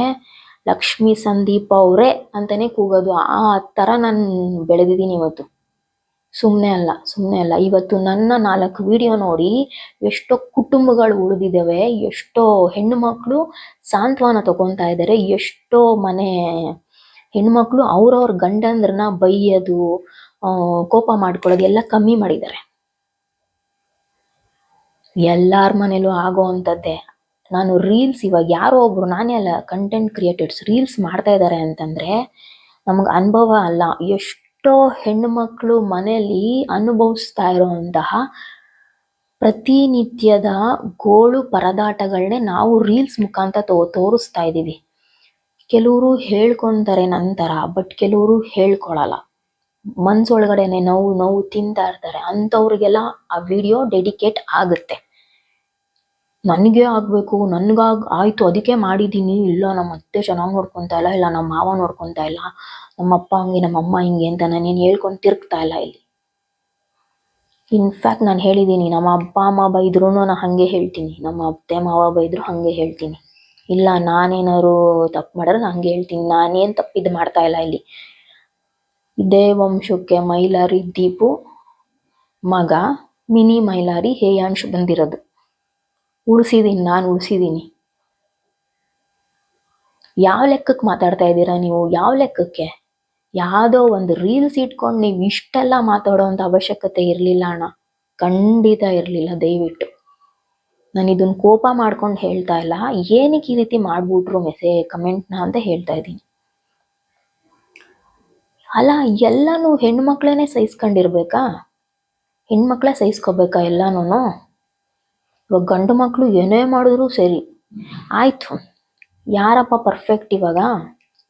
ಲಕ್ಷ್ಮೀ ಸಂದೀಪ ಅವರೇ ಅಂತಾನೆ ಕೂಗೋದು. ಆ ಥರ ನಾನು ಬೆಳೆದಿದ್ದೀನಿ ಇವತ್ತು. ಸುಮ್ಮನೆ ಅಲ್ಲ ಸುಮ್ಮನೆ ಅಲ್ಲ. ಇವತ್ತು ನನ್ನ ನಾಲ್ಕು ವಿಡಿಯೋ ನೋಡಿ ಎಷ್ಟೋ ಕುಟುಂಬಗಳು ಉಳಿದಿದ್ದಾವೆ, ಎಷ್ಟೋ ಹೆಣ್ಣು ಮಕ್ಕಳು ಸಾಂತ್ವನ ತಗೊತಾ ಇದ್ದಾರೆ, ಎಷ್ಟೋ ಮನೆ ಹೆಣ್ಮಕ್ಳು ಅವ್ರವ್ರ ಗಂಡಂದ್ರನ್ನ ಬೈಯೋದು ಕೋಪ ಮಾಡ್ಕೊಳ್ಳೋದು ಎಲ್ಲ ಕಮ್ಮಿ ಮಾಡಿದ್ದಾರೆ. ಎಲ್ಲಾರ ಮನೇಲೂ ಆಗೋ ಅಂಥದ್ದೇ. ನಾನು ರೀಲ್ಸ್ ಇವಾಗ ಯಾರೋ ಒಬ್ರು, ನಾನೇ ಅಲ್ಲ ಕಂಟೆಂಟ್ ಕ್ರಿಯೇಟರ್ಸ್ ರೀಲ್ಸ್ ಮಾಡ್ತಾ ಇದ್ದಾರೆ ಅಂತಂದ್ರೆ ನಮಗೆ ಅನುಭವ ಅಲ್ಲ. ಎಷ್ಟೋ ಹೆಣ್ಣು ಮಕ್ಕಳು ಮನೆಯಲ್ಲಿ ಅನುಭವಿಸ್ತಾ ಇರೋಂತಹ ಪ್ರತಿನಿತ್ಯದ ಗೋಳು ಪರದಾಟಗಳನ್ನೇ ನಾವು ರೀಲ್ಸ್ ಮುಖಾಂತರ ತೋ, ತೋರಿಸ್ತಾ ಇದ್ದೀವಿ ಕೆಲವರು ಹೇಳ್ಕೊಂತಾರೆ ನಂತರ ಬಟ್ ಕೆಲವರು ಹೇಳ್ಕೊಳಲ್ಲ. ಮನ್ಸೊಳಗಡೆನೆ ನೋವು ನೋವು ತಿಂತಾ ಇರ್ತಾರೆ. ಅಂಥವ್ರಿಗೆಲ್ಲ ಆ ವಿಡಿಯೋ ಡೆಡಿಕೇಟ್ ಆಗುತ್ತೆ. ನನಗೆ ಆಗಬೇಕು, ನನ್ಗಾಗ್ ಆಯ್ತು, ಅದಕ್ಕೆ ಮಾಡಿದ್ದೀನಿ ಇಲ್ಲ ನಮ್ಮ ಅತ್ತೆ ಚೆನ್ನಾಗಿ ನೋಡ್ಕೊತಾ ಇಲ್ಲ ಇಲ್ಲ ನಮ್ಮ ಮಾವ ನೋಡ್ಕೊತಾ ಇಲ್ಲ ನಮ್ಮ ಅಪ್ಪ ಹಂಗೆ ನಮ್ಮ ಅಮ್ಮ ಹಿಂಗೆ ಅಂತ ನಾನೇನು ಹೇಳ್ಕೊಂಡು ತಿರುಗ್ತಾ ಇಲ್ಲ ಇಲ್ಲಿ. ಇನ್ಫ್ಯಾಕ್ಟ್ ನಾನು ಹೇಳಿದ್ದೀನಿ ನಮ್ಮ ಅಪ್ಪ, ಅಮ್ಮ ಬೈದ್ರು ನಾನು ಹಾಗೆ ಹೇಳ್ತೀನಿ. ನಮ್ಮ ಅತ್ತೆ, ಮಾವ ಬೈದ್ರು ಹಾಗೆ ಹೇಳ್ತೀನಿ. ಇಲ್ಲ ನಾನೇನಾದ್ರು ತಪ್ಪು ಮಾಡಿದ್ರೆ ನಾನು ಹಂಗೆ ಹೇಳ್ತೀನಿ. ನಾನೇನು ತಪ್ಪಿದ್ದು ಮಾಡ್ತಾ ಇಲ್ಲ ಇಲ್ಲಿ. ಇದೇ ವಂಶಕ್ಕೆ ಮೈಲಾರಿ ದೀಪು, ಮಗ ಮಿನಿ ಮೈಲಾರಿ ಹೇಯಾಂಶ್ ಬಂದಿರೋದು. ಉಳಿಸಿದೀನಿ, ನಾನು ಉಳಿಸಿದ್ದೀನಿ ಯಾವ ಲೆಕ್ಕಕ್ಕೆ ಮಾತಾಡ್ತಾ ಇದ್ದೀರಾ ನೀವು? ಯಾವ ಲೆಕ್ಕಕ್ಕೆ? ಯಾವುದೋ ಒಂದು ರೀಲ್ಸ್ ಇಟ್ಕೊಂಡು ನೀವು ಇಷ್ಟೆಲ್ಲ ಮಾತಾಡೋವಂಥ ಅವಶ್ಯಕತೆ ಇರಲಿಲ್ಲ ಅಣ್ಣ. ಖಂಡಿತ ಇರಲಿಲ್ಲ, ದಯವಿಟ್ಟು. ನಾನು ಇದನ್ನ ಕೋಪ ಮಾಡ್ಕೊಂಡು ಹೇಳ್ತಾ ಇಲ್ಲ. ಏನಕ್ಕೆ ಈ ರೀತಿ ಮಾಡ್ಬಿಟ್ರು ಮೆಸೇ ಕಮೆಂಟ್ನ ಅಂತ ಹೇಳ್ತಾ ಇದ್ದೀನಿ. ಅಲ್ಲ, ಎಲ್ಲನೂ ಹೆಣ್ಮಕ್ಳೇ ಸಹಿಸ್ಕೊಂಡಿರ್ಬೇಕಾ? ಹೆಣ್ಮಕ್ಳೇ ಸಹಿಸ್ಕೋಬೇಕಾ ಎಲ್ಲನೂ ಇವಾಗ ಗಂಡು ಮಕ್ಕಳು ಏನೇ ಮಾಡಿದ್ರು ಸರಿ. ಆಯಿತು. ಯಾರಪ್ಪ ಪರ್ಫೆಕ್ಟ್ ಇವಾಗ?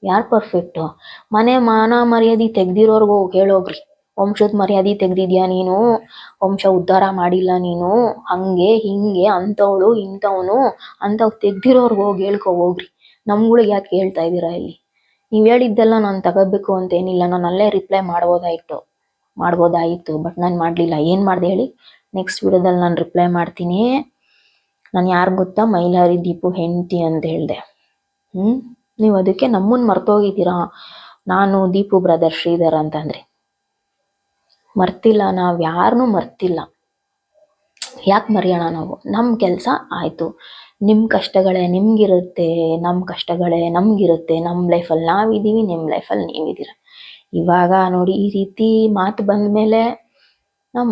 ಯಾರು ಪರ್ಫೆಕ್ಟು ಮನೆ ಮಾನ ಮರ್ಯಾದೆ ತೆಗ್ದಿರೋರ್ಗು ಹೇಳೋಗ್ರಿ. ವಂಶದ ಮರ್ಯಾದೆ ತೆಗ್ದಿದ್ಯಾ ನೀನು? ವಂಶ ಉದ್ಧಾರ ಮಾಡಿಲ್ಲ ನೀನು? ಹಂಗೆ, ಹಿಂಗೆ, ಅಂಥವಳು, ಇಂಥವನು, ಅಂಥವ್ ತೆಗ್ದಿರೋರ್ಗೆ ಹೋಗಿ ಹೇಳ್ಕೊ ಹೋಗ್ರಿ. ನಮ್ಗಳಿಗೆ ಯಾಕೆ ಹೇಳ್ತಾ ಇದ್ದೀರಾ ಇಲ್ಲಿ? ನೀವು ಹೇಳಿದ್ದೆಲ್ಲ ನಾನು ತಗೋಬೇಕು ಅಂತೇನಿಲ್ಲ. ನಾನು ಅಲ್ಲೇ ರಿಪ್ಲೈ ಮಾಡ್ಬೋದಾಯಿತು. ಮಾಡ್ಬೋದಾಯಿತು. ಬಟ್ ನಾನು ಮಾಡಲಿಲ್ಲ. ಏನು ಮಾಡಿದೆ ಹೇಳಿ? ನೆಕ್ಸ್ಟ್ ವಿಡಿಯೋದಲ್ಲಿ ನಾನು ರಿಪ್ಲೈ ಮಾಡ್ತೀನಿ. ನಾನು ಯಾರು ಗೊತ್ತಾ? ಮೈಲಾರಿ ದೀಪು ಹೆಂಡತಿ ಅಂತ ಹೇಳಿದೆ. ಹ್ಞೂ ನೀವು ಅದಕ್ಕೆ ನಮ್ಮನ್ನು ಮರ್ತೋಗಿದ್ದೀರಾ? ನಾನು ದೀಪು ಬ್ರದರ್ ಶ್ರೀಧರ್ ಅಂತಂದ್ರಿ ಮರ್ತಿಲ್ಲ, ನಾವು ಯಾರನ್ನು ಮರ್ತಿಲ್ಲ. ಯಾಕೆ ಮರೆಯೋಣ ನಾವು? ನಮ್ಮ ಕೆಲಸ ಆಯಿತು. ನಿಮ್ಮ ಕಷ್ಟಗಳೇ ನಿಮ್ಗಿರುತ್ತೆ ನಮ್ಮ ಕಷ್ಟಗಳೇ ನಮಗಿರುತ್ತೆ. ನಮ್ಮ ಲೈಫಲ್ಲಿ ನಾವಿದ್ದೀವಿ ನಿಮ್ಮ ಲೈಫಲ್ಲಿ ನೀವಿದ್ದೀರ? ಇವಾಗ ನೋಡಿ ಈ ರೀತಿ ಮಾತು ಬಂದ ಮೇಲೆ ನಮ್ಮ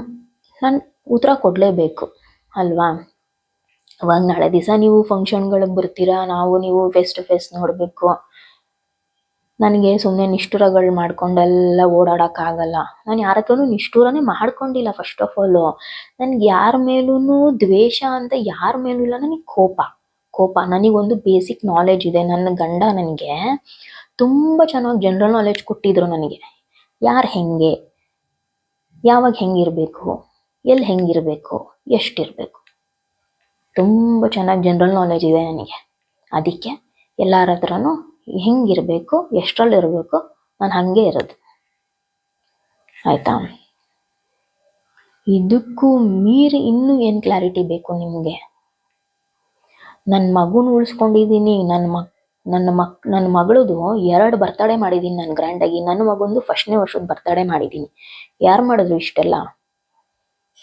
ನಾನು ಉತ್ತರ ಕೊಡಲೇಬೇಕು, ಅಲ್ವಾ? ಅವಾಗ ನಾಳೆ ದಿವಸ ನೀವು ಫಂಕ್ಷನ್ಗಳಿಗೆ ಬರ್ತೀರಾ, ನಾವು ನೀವು ಫೇಸ್ ಟು ಫೇಸ್ ನೋಡಬೇಕು. ನನಗೆ ಸುಮ್ಮನೆ ನಿಷ್ಠುರಗಳು ಮಾಡ್ಕೊಂಡೆಲ್ಲ ಓಡಾಡೋಕ್ಕಾಗಲ್ಲ ನಾನು ಯಾರ ಹತ್ರನೂ ನಿಷ್ಠುರನೇ ಮಾಡ್ಕೊಂಡಿಲ್ಲ ಫಸ್ಟ್ ಆಫ್ ಆಲು ನನಗೆ ಯಾರ ಮೇಲೂ ದ್ವೇಷ ಅಂತ ಯಾರ ಮೇಲೂ ಇಲ್ಲ, ನನಗೆ ಕೋಪ. ಕೋಪ, ನನಗೊಂದು ಬೇಸಿಕ್ ನಾಲೆಜ್ ಇದೆ, ನನ್ನ ಗಂಡ ನನಗೆ ತುಂಬ ಚೆನ್ನಾಗಿ ಜನರಲ್ ನಾಲೆಜ್ ಕೊಟ್ಟಿದ್ರು ನನಗೆ. ಯಾರು ಹೆಂಗೆ? ಯಾವಾಗ ಹೆಂಗಿರಬೇಕು? ಎಲ್ಲಿ ಹೆಂಗಿರಬೇಕು, ಎಷ್ಟಿರಬೇಕು. ತುಂಬ ಚೆನ್ನಾಗಿ ಜನರಲ್ ನಾಲೆಜ್ ಇದೆ ನನಗೆ. ಅದಕ್ಕೆ ಎಲ್ಲರ ಹತ್ರನೂ ಹೆಂಗಿರಬೇಕು, ಎಷ್ಟರಲ್ಲಿರಬೇಕು, ನಾನು ಹಾಗೆ ಇರೋದು. ಆಯಿತಾ? ಇದಕ್ಕೂ ಮೀರಿ ಇನ್ನೂ ಏನು ಕ್ಲಾರಿಟಿ ಬೇಕು ನಿಮಗೆ? ನನ್ನ ಮಗುನ ಉಳಿಸ್ಕೊಂಡಿದ್ದೀನಿ ನನ್ನ ಮಕ್ ನನ್ನ ಮಕ್ ನನ್ನ ಮಗಳದು ಎರಡು ಬರ್ತಡೇ ಮಾಡಿದ್ದೀನಿ ನಾನು ಗ್ರ್ಯಾಂಡಾಗಿ ನನ್ನ ಮಗಂದು ಫಸ್ಟ್ನೇ ವರ್ಷದ ಬರ್ತಡೇ ಮಾಡಿದ್ದೀನಿ ಯಾರು ಮಾಡಿದ್ರು ಇಷ್ಟೆಲ್ಲ?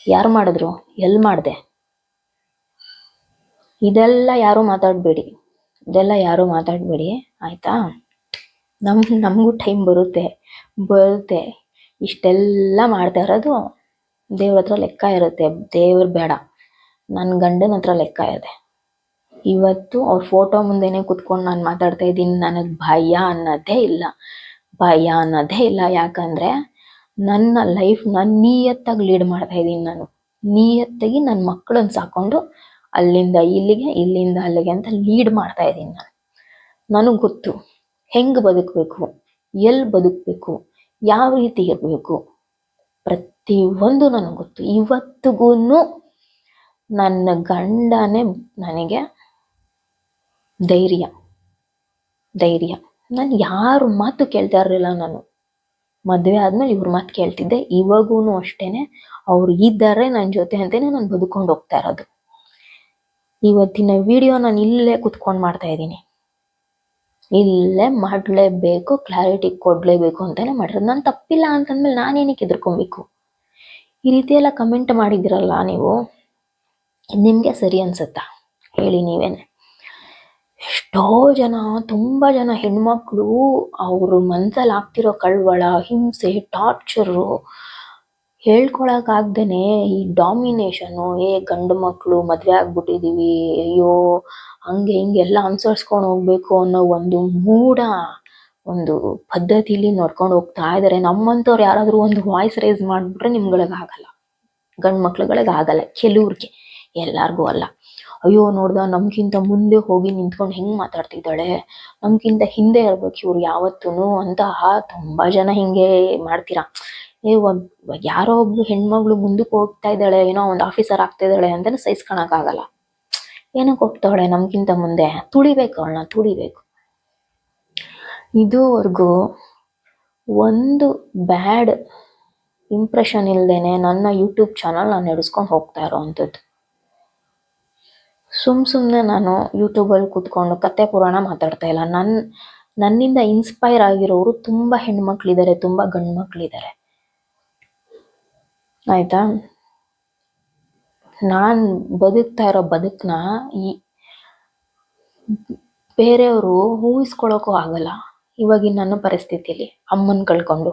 ಯಾರು ಮಾಡಿದ್ರು? ಎಲ್ಲಿ ಮಾಡಿದೆ? ಇದೆಲ್ಲ ಯಾರು ಮಾತಾಡಬೇಡಿ. ಇದೆಲ್ಲ ಯಾರು ಮಾತಾಡಬೇಡಿ. ಆಯಿತಾ? ನಮ್, ನಮಗೂ ಟೈಮ್ ಬರುತ್ತೆ ಬರುತ್ತೆ. ಇಷ್ಟೆಲ್ಲ ಮಾಡ್ತಾ ಇರೋದು ದೇವ್ರ ಹತ್ರ ಲೆಕ್ಕ ಇರುತ್ತೆ. ದೇವ್ರು ಬೇಡ. ನನ್ನ ಗಂಡನ ಹತ್ರ ಲೆಕ್ಕ ಇದೆ. ಇವತ್ತು ಅವ್ರ ಫೋಟೋ ಮುಂದೆನೆ ಕುತ್ಕೊಂಡು ನಾನು ಮಾತಾಡ್ತಾ ಇದ್ದೀನಿ. ನನಗೆ ಭಯ ಅನ್ನೋದೇ ಇಲ್ಲ. ಭಯ ಅನ್ನೋದೇ ಇಲ್ಲ. ಯಾಕಂದ್ರೆ ನನ್ನ ಲೈಫ್ ನಾನು ನಿಯತ್ತಾಗಿ ಲೀಡ್ ಮಾಡ್ತಾ ಇದ್ದೀನಿ ನಾನು. ನಿಯತ್ತಾಗಿ ನನ್ನ ಮಕ್ಕಳನ್ನ ಸಾಕೊಂಡು ಅಲ್ಲಿಂದ ಇಲ್ಲಿಗೆ, ಇಲ್ಲಿಂದ ಅಲ್ಲಿಗೆ ಅಂತ ಲೀಡ್ ಮಾಡ್ತಾ ಇದ್ದೀನಿ ನಾನು. ನನಗೆ ಗೊತ್ತು ಹೆಂಗೆ ಬದುಕಬೇಕು ಎಲ್ಲಿ ಬದುಕಬೇಕು, ಯಾವ ರೀತಿ ಇರಬೇಕು. ಪ್ರತಿಯೊಂದು ನನಗೆ ಗೊತ್ತು. ಇವತ್ತಿಗೂ ನನ್ನ ಗಂಡನೇ ನನಗೆ ಧೈರ್ಯ. ಧೈರ್ಯ. ನಾನು ಯಾರು ಮಾತು ಕೇಳ್ತಾ ಇರಲಿಲ್ಲ ನಾನು. ಮದುವೆ ಆದ್ಮೇಲೆ ಇವ್ರ ಮಾತು ಕೇಳ್ತಿದ್ದೆ. ಇವಾಗೂನು ಅಷ್ಟೇನೆ. ಅವ್ರು ಇದ್ದಾರೆ ನನ್ನ ಜೊತೆ ಅಂತೇನೆ ನಾನು ಬದುಕೊಂಡು ಹೋಗ್ತಾ ಇರೋದು. ಇವತ್ತಿನ ವಿಡಿಯೋ ನಾನು ಇಲ್ಲೇ ಕುತ್ಕೊಂಡು ಮಾಡ್ತಾ ಇದ್ದೀನಿ. ಇಲ್ಲೇ ಮಾಡಲೇಬೇಕು ಕ್ಲಾರಿಟಿ ಕೊಡಲೇಬೇಕು ಅಂತಾನೆ ಮಾಡಿರೋದು. ನಾನು ತಪ್ಪಿಲ್ಲ ಅಂತಂದ್ಮೇಲೆ ನಾನೇನಕ್ಕೆ ಎದುರ್ಕೊಬೇಕು ಈ ರೀತಿ ಎಲ್ಲ ಕಮೆಂಟ್ ಮಾಡಿದಿರಲ್ಲ ನೀವು? ನಿಮಗೆ ಸರಿ ಅನ್ಸುತ್ತಾ? ಹೇಳಿ ನೀವೇನೆ. ಎಷ್ಟೋ ಜನ, ತುಂಬ ಜನ ಹೆಣ್ಮಕ್ಳು ಅವ್ರ ಮನ್ಸಲ್ಲಿ ಆಗ್ತಿರೋ ಕಳವಳ, ಹಿಂಸೆ, ಟಾರ್ಚರು ಹೇಳ್ಕೊಳಕ್ಕಾಗ್ದೇನೆ ಈ ಡಾಮಿನೇಷನ್, ಏ ಗಂಡು ಮಕ್ಕಳು ಮದುವೆ ಆಗ್ಬಿಟ್ಟಿದೀವಿ, ಅಯ್ಯೋ, ಹಂಗೆ ಹಿಂಗೆ ಎಲ್ಲ ಅನುಸರಿಸ್ಕೊಂಡು ಹೋಗ್ಬೇಕು ಅನ್ನೋ ಒಂದು ಮೂಢ ಒಂದು ಪದ್ಧತಿಲಿ ನೋಡ್ಕೊಂಡು ಹೋಗ್ತಾ ಇದ್ದಾರೆ ನಮ್ಮಂಥವ್ರು ಯಾರಾದರೂ ಒಂದು ವಾಯ್ಸ್ ರೈಸ್ ಮಾಡಿಬಿಟ್ರೆ ನಿಮ್ಗಳಿಗಾಗಲ್ಲ. ಗಂಡು ಮಕ್ಳುಗಳಿಗಾಗಲ್ಲ ಕೆಲವ್ರಿಗೆ, ಎಲ್ಲಾರ್ಗೂ ಅಲ್ಲ. ಅಯ್ಯೋ ನೋಡ್ದ, ನಮ್ಗಿಂತ ಮುಂದೆ ಹೋಗಿ ನಿಂತ್ಕೊಂಡು ಹೆಂಗ್ ಮಾತಾಡ್ತಿದ್ದಾಳೆ? ನಮ್ಗಿಂತ ಹಿಂದೆ ಇರ್ಬೇಕು ಇವ್ರು ಯಾವತ್ತೂ ಅಂತ ತುಂಬಾ ಜನ ಹಿಂಗೆ ಮಾಡ್ತೀರಾ. ಏ ಯಾರೋ ಒಬ್ಳು ಹೆಣ್ಮಗ್ಳು ಮುಂದಕ್ಕೆ ಹೋಗ್ತಾ ಇದ್ದಾಳೆ, ಏನೋ ಒಂದು ಆಫೀಸರ್ ಆಗ್ತಾ ಇದ್ದಾಳೆ ಅಂತಾನೆ ಸಹಿಸ್ಕೊಳಕ್ ಆಗಲ್ಲ ಏನಕ್ಕೆ ಹೋಗ್ತಾವಳೆ ನಮ್ಗಿಂತ ಮುಂದೆ? ತುಳಿಬೇಕು ಅವಳನ್ನ, ತುಳಿಬೇಕು. ಇದುವರೆಗೂ ಒಂದು ಬ್ಯಾಡ್ ಇಂಪ್ರೆಷನ್ ಇಲ್ದೇನೆ ನನ್ನ ಯೂಟ್ಯೂಬ್ ಚಾನಲ್ ನಾನು ನಡೆಸ್ಕೊಂಡು ಹೋಗ್ತಾ ಇರೋವಂಥದ್ದು. ಸುಮ್ ಸುಮ್ಮನೆ ನಾನು ಯೂಟ್ಯೂಬಲ್ಲಿ ಕೂತ್ಕೊಂಡು ಕತೆ ಪುರಾಣ ಮಾತಾಡ್ತಾ ಇಲ್ಲ. ನನ್ನ ನನ್ನಿಂದ ಇನ್ಸ್ಪೈರ್ ಆಗಿರೋರು ತುಂಬ ಹೆಣ್ಮಕ್ಳಿದ್ದಾರೆ, ತುಂಬ ಗಂಡು ಆಯ್ತಾ? ನಾನು ಬದುಕ್ತಾ ಇರೋ ಬದುಕನ್ನ ಈ ಬೇರೆಯವರು ಊಹಿಸ್ಕೊಳ್ಳೋಕ್ಕೂ ಆಗಲ್ಲ. ಇವಾಗಿನ ನನ್ನ ಪರಿಸ್ಥಿತಿಲಿ ಅಮ್ಮನ ಕಳ್ಕೊಂಡು,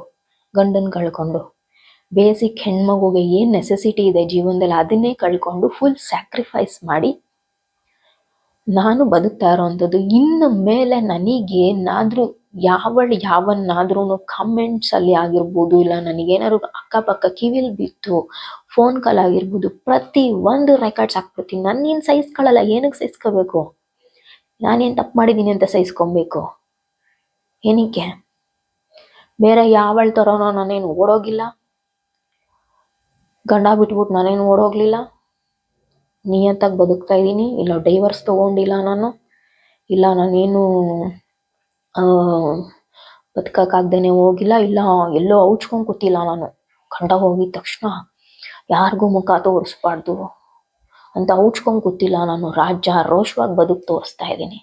ಗಂಡನ ಕಳ್ಕೊಂಡು, ಬೇಸಿಕ್ ಹೆಣ್ಮಗುಗೆ ಏನು ನೆಸೆಸಿಟಿ ಇದೆ ಜೀವನದಲ್ಲಿ ಅದನ್ನೇ ಕಳ್ಕೊಂಡು ಫುಲ್ ಸ್ಯಾಕ್ರಿಫೈಸ್ ಮಾಡಿ ನಾನು ಬದುಕ್ತಾ ಇರೋವಂಥದ್ದು, ಇನ್ನು ಮೇಲೆ ನನಗೇನಾದರೂ ಯಾವಳು ಯಾವನ್ನಾದ್ರೂ ಕಮೆಂಟ್ಸ್ ಅಲ್ಲಿ ಆಗಿರ್ಬೋದು, ಇಲ್ಲ ನನಗೇನಾದ್ರು ಅಕ್ಕಪಕ್ಕ ಕಿವಿಲಿ ಬಿತ್ತು ಫೋನ್ ಕಾಲ್ ಆಗಿರ್ಬೋದು, ಪ್ರತಿ ಒಂದು ರೆಕಾರ್ಡ್ಸ್ ಹಾಕ್ಬಿಡ್ತೀನಿ. ನಾನೇನು ಸಹಿಸ್ಕೊಳ್ಳಲ್ಲ ಏನಕ್ಕೆ ಸಹಿಸ್ಕೋಬೇಕು ನಾನೇನು ತಪ್ಪು ಮಾಡಿದ್ದೀನಿ ಅಂತ ಸಹಿಸ್ಕೊಬೇಕು ಏನಕ್ಕೆ? ಬೇರೆ ಯಾವಳ್ ತರೋನೋ ನಾನೇನು ಓಡೋಗಿಲ್ಲ? ಗಂಡ ಬಿಟ್ಬಿಟ್ಟು ನಾನೇನು ಓಡೋಗ್ಲಿಲ್ಲ? ನಿಯತ್ತಾಗಿ ಬದುಕ್ತಾ ಇದ್ದೀನಿ. ಇಲ್ಲ ಡೈವರ್ಸ್ ತೊಗೊಂಡಿಲ್ಲ ನಾನು. ಇಲ್ಲ ನಾನೇನು ಬದುಕಕ್ಕಾಗ್ದೇ ಹೋಗಿಲ್ಲ. ಇಲ್ಲ, ಎಲ್ಲೋ ಔಚ್ಕೊಂಡು ಕೂತಿಲ್ಲ ನಾನು. ಕಂಡ ಹೋಗಿದ ತಕ್ಷಣ ಯಾರಿಗೂ ಮುಖ ತೋರಿಸ್ಬಾರ್ದು ಅಂತ ಔಚ್ಕೊಂಡು ಕೂತಿಲ್ಲ ನಾನು. ರಾಜ್ಯ ರೋಷವಾಗಿ ಬದುಕು ತೋರಿಸ್ತಾ ಇದ್ದೀನಿ.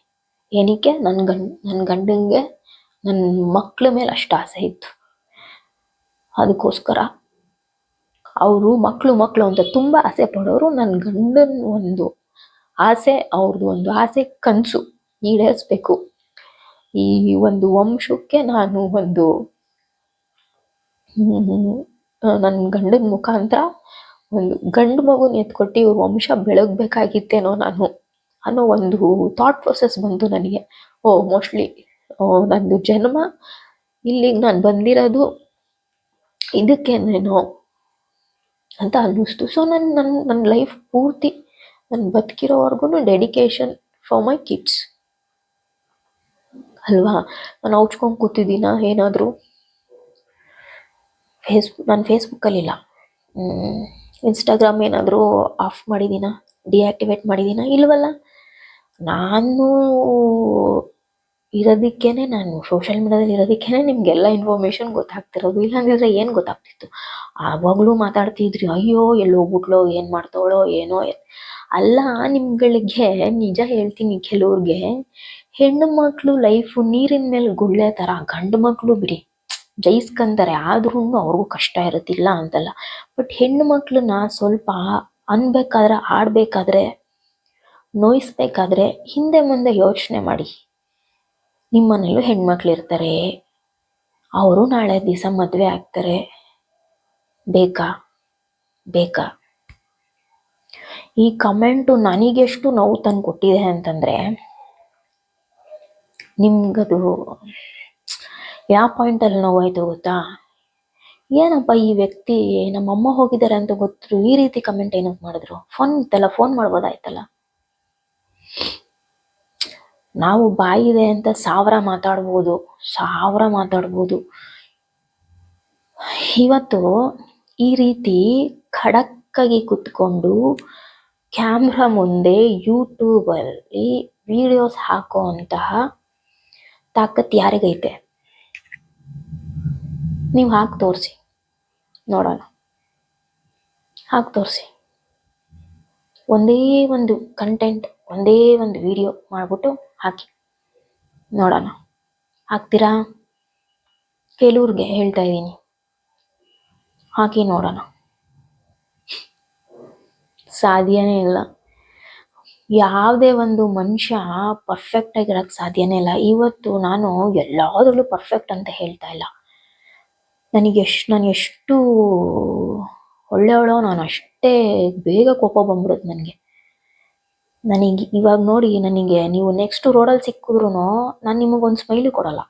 ಏನಕ್ಕೆ? ನನ್ನ ಗಂಡ ನನ್ನ ಗಂಡನಿಗೆ ನನ್ನ ಮಕ್ಳ ಮೇಲೆ ಅಷ್ಟು ಆಸೆ ಇತ್ತು. ಅದಕ್ಕೋಸ್ಕರ ಅವರು ಮಕ್ಕಳು ಮಕ್ಕಳು ಅಂತ ತುಂಬ ಆಸೆ ಪಡೋರು ನನ್ನ ಗಂಡನ ಒಂದು ಆಸೆ ಅವ್ರದ್ದು ಒಂದು ಆಸೆ ಕನಸು ಈಡೇರಿಸ್ಬೇಕು. ಈ ಒಂದು ವಂಶಕ್ಕೆ ನಾನು ಒಂದು ನನ್ನ ಗಂಡನ ಮುಖಾಂತರ ಒಂದು ಗಂಡು ಮಗುನ ಎತ್ಕೊಟ್ಟು ಇವ್ರ ವಂಶ ಬೆಳಗ್ಬೇಕಾಗಿತ್ತೇನೋ ನಾನು ಅನ್ನೋ ಒಂದು ಥಾಟ್ ಪ್ರೊಸೆಸ್ ಬಂತು ನನಗೆ. ಓ ಮೋಸ್ಟ್ಲಿ ನಂದು ಜನ್ಮ, ಇಲ್ಲಿಗೆ ನಾನು ಬಂದಿರೋದು ಇದಕ್ಕೇನೇನೋ ಅಂತ ಅನ್ನಿಸ್ತು. ಸೊ ನನ್ನ ನನ್ನ ನನ್ನ ಲೈಫ್ ಪೂರ್ತಿ ನಾನು ಬದುಕಿರೋವರೆಗೂ ಡೆಡಿಕೇಶನ್ ಫಾರ್ ಮೈ ಕಿಡ್ಸ್ ಅಲ್ವಾ? ನಾನು ಔಚ್ಕೊಂಡು ಕೂತಿದ್ದೀನ? ಏನಾದರೂ? ಫೇಸ್ಬುಕ್ ನಾನು ಫೇಸ್ಬುಕ್ಕಲ್ಲಿಲ್ಲ ಇನ್ಸ್ಟಾಗ್ರಾಮ್ ಏನಾದರೂ ಆಫ್ ಮಾಡಿದ್ದೀನ? ಡಿಆಕ್ಟಿವೇಟ್ ಮಾಡಿದ್ದೀನ? ಇಲ್ವಲ್ಲ? ನಾನು ಇರೋದಕ್ಕೇನೆ ನಾನು ಸೋಷಿಯಲ್ ಮೀಡಿಯಾದಲ್ಲಿ ಇರೋದಕ್ಕೇನೆ ನಿಮಗೆಲ್ಲ ಇನ್ಫಾರ್ಮೇಷನ್ ಗೊತ್ತಾಗ್ತಿರೋದು. ಇಲ್ಲಾಂದ್ರೆ ಏನು ಗೊತ್ತಾಗ್ತಿತ್ತು? ಆವಾಗಲೂ ಮಾತಾಡ್ತಿದ್ರಿ, ಅಯ್ಯೋ, ಎಲ್ಲಿ ಹೋಗ್ಬಿಟ್ಲೋ? ಏನು ಮಾಡ್ತಾವಳೋ? ಏನೋ? ಅಲ್ಲ, ನಿಮ್ಗಳಿಗೆ ನಿಜ ಹೇಳ್ತೀನಿ ಕೆಲವ್ರಿಗೆ, ಹೆಣ್ಣು ಮಕ್ಕಳು ಲೈಫು ನೀರಿನ ಮೇಲೆ ಗುಳ್ಳೆ ಥರ ಗಂಡು ಮಕ್ಕಳು ಬಿಡಿ ಜಯಿಸ್ಕೊಂತಾರೆ ಆದ್ರೂ ಅವ್ರಿಗೂ ಕಷ್ಟ ಇರುತ್ತಿಲ್ಲ ಅಂತಲ್ಲ. ಬಟ್ ಹೆಣ್ಣು ಮಕ್ಳನ್ನ ಸ್ವಲ್ಪ ಅನ್ಬೇಕಾದ್ರೆ, ಆಡ್ಬೇಕಾದ್ರೆ, ನೋಯಿಸ್ಬೇಕಾದ್ರೆ ಹಿಂದೆ ಮುಂದೆ ಯೋಚನೆ ಮಾಡಿ. ನಿಮ್ಮನೇಲೂ ಹೆಣ್ಮಕ್ಳು ಇರ್ತಾರೆ. ಅವರು ನಾಳೆ ದಿವಸ ಮದುವೆ ಆಗ್ತಾರೆ. ಬೇಕಾ? ಬೇಕಾ? ಈ ಕಮೆಂಟು ನನಗೆಷ್ಟು ನೋವು ತಂದು ಕೊಟ್ಟಿದೆ ಅಂತಂದ್ರೆ, ನಿಮ್ಗದು ಯಾವ ಪಾಯಿಂಟಲ್ಲಿ ನೋವಾಯ್ತು ಗೊತ್ತಾ? ಏನಪ್ಪ ಈ ವ್ಯಕ್ತಿ ನಮ್ಮಮ್ಮ ಹೋಗಿದ್ದಾರೆ ಅಂತ ಗೊತ್ತು, ಈ ರೀತಿ ಕಮೆಂಟ್ ಏನಕ್ಕೆ ಮಾಡಿದ್ರು? ಫೋನ್ ಇತ್ತಲ್ಲ, ಫೋನ್ ಮಾಡ್ಬೋದಾಯ್ತಲ್ಲ? ನಾವು ಬಾಯಿದೆ ಅಂತ ಸಾವಿರ ಮಾತಾಡ್ಬೋದು ಸಾವಿರ ಮಾತಾಡ್ಬೋದು. ಇವತ್ತು ಈ ರೀತಿ ಖಡಕ್ಕಾಗಿ ಕುತ್ಕೊಂಡು ಕ್ಯಾಮ್ರಾ ಮುಂದೆ ಯೂಟ್ಯೂಬಲ್ಲಿ ವಿಡಿಯೋಸ್ ಹಾಕುವಂತಹ ತಾಕತ್ ಯಾರಿಗೈತೆ? ನೀವು ಹಾಕಿ ತೋರಿಸಿ, ನೋಡೋಣ. ಹಾಕಿ ತೋರಿಸಿ. ಒಂದೇ ಒಂದು ಕಂಟೆಂಟ್ ಒಂದೇ ಒಂದು ವಿಡಿಯೋ ಮಾಡಿಬಿಟ್ಟು ಹಾಕಿ. ನೋಡೋಣ. ಹಾಕ್ತೀರಾ? ಕೆಲವ್ರಿಗೆ ಹೇಳ್ತಾ ಇದ್ದೀನಿ. ಹಾಕಿ ನೋಡೋಣ. ಸಾಧ್ಯನೇ ಇಲ್ಲ. ಯಾವುದೇ ಒಂದು ಮನುಷ್ಯ ಪರ್ಫೆಕ್ಟ್ ಆಗಿರೋಕ್ಕೆ ಸಾಧ್ಯನೇ ಇಲ್ಲ. ಇವತ್ತು ನಾನು ಎಲ್ಲದರಲ್ಲೂ ಪರ್ಫೆಕ್ಟ್ ಅಂತ ಹೇಳ್ತಾ ಇಲ್ಲ. ನನಗೆ ಎಷ್ಟು, ನಾನು ಎಷ್ಟು ಒಳ್ಳೆಯವಳೋ, ನಾನು ಅಷ್ಟೇ ಬೇಗ ಕೋಪ ಬಂದ್ಬಿಡುತ್ತೆ ನನಗೆ. ನನಗೆ ಇವಾಗ ನೋಡಿ ನನಗೆ ನೀವು ನೆಕ್ಸ್ಟ್ ರೋಡಲ್ಲಿ ಸಿಕ್ಕಿದ್ರು ನಾನು ನಿಮಗೊಂದು ಸ್ಮೈಲು ಕೊಡಲ್ಲ.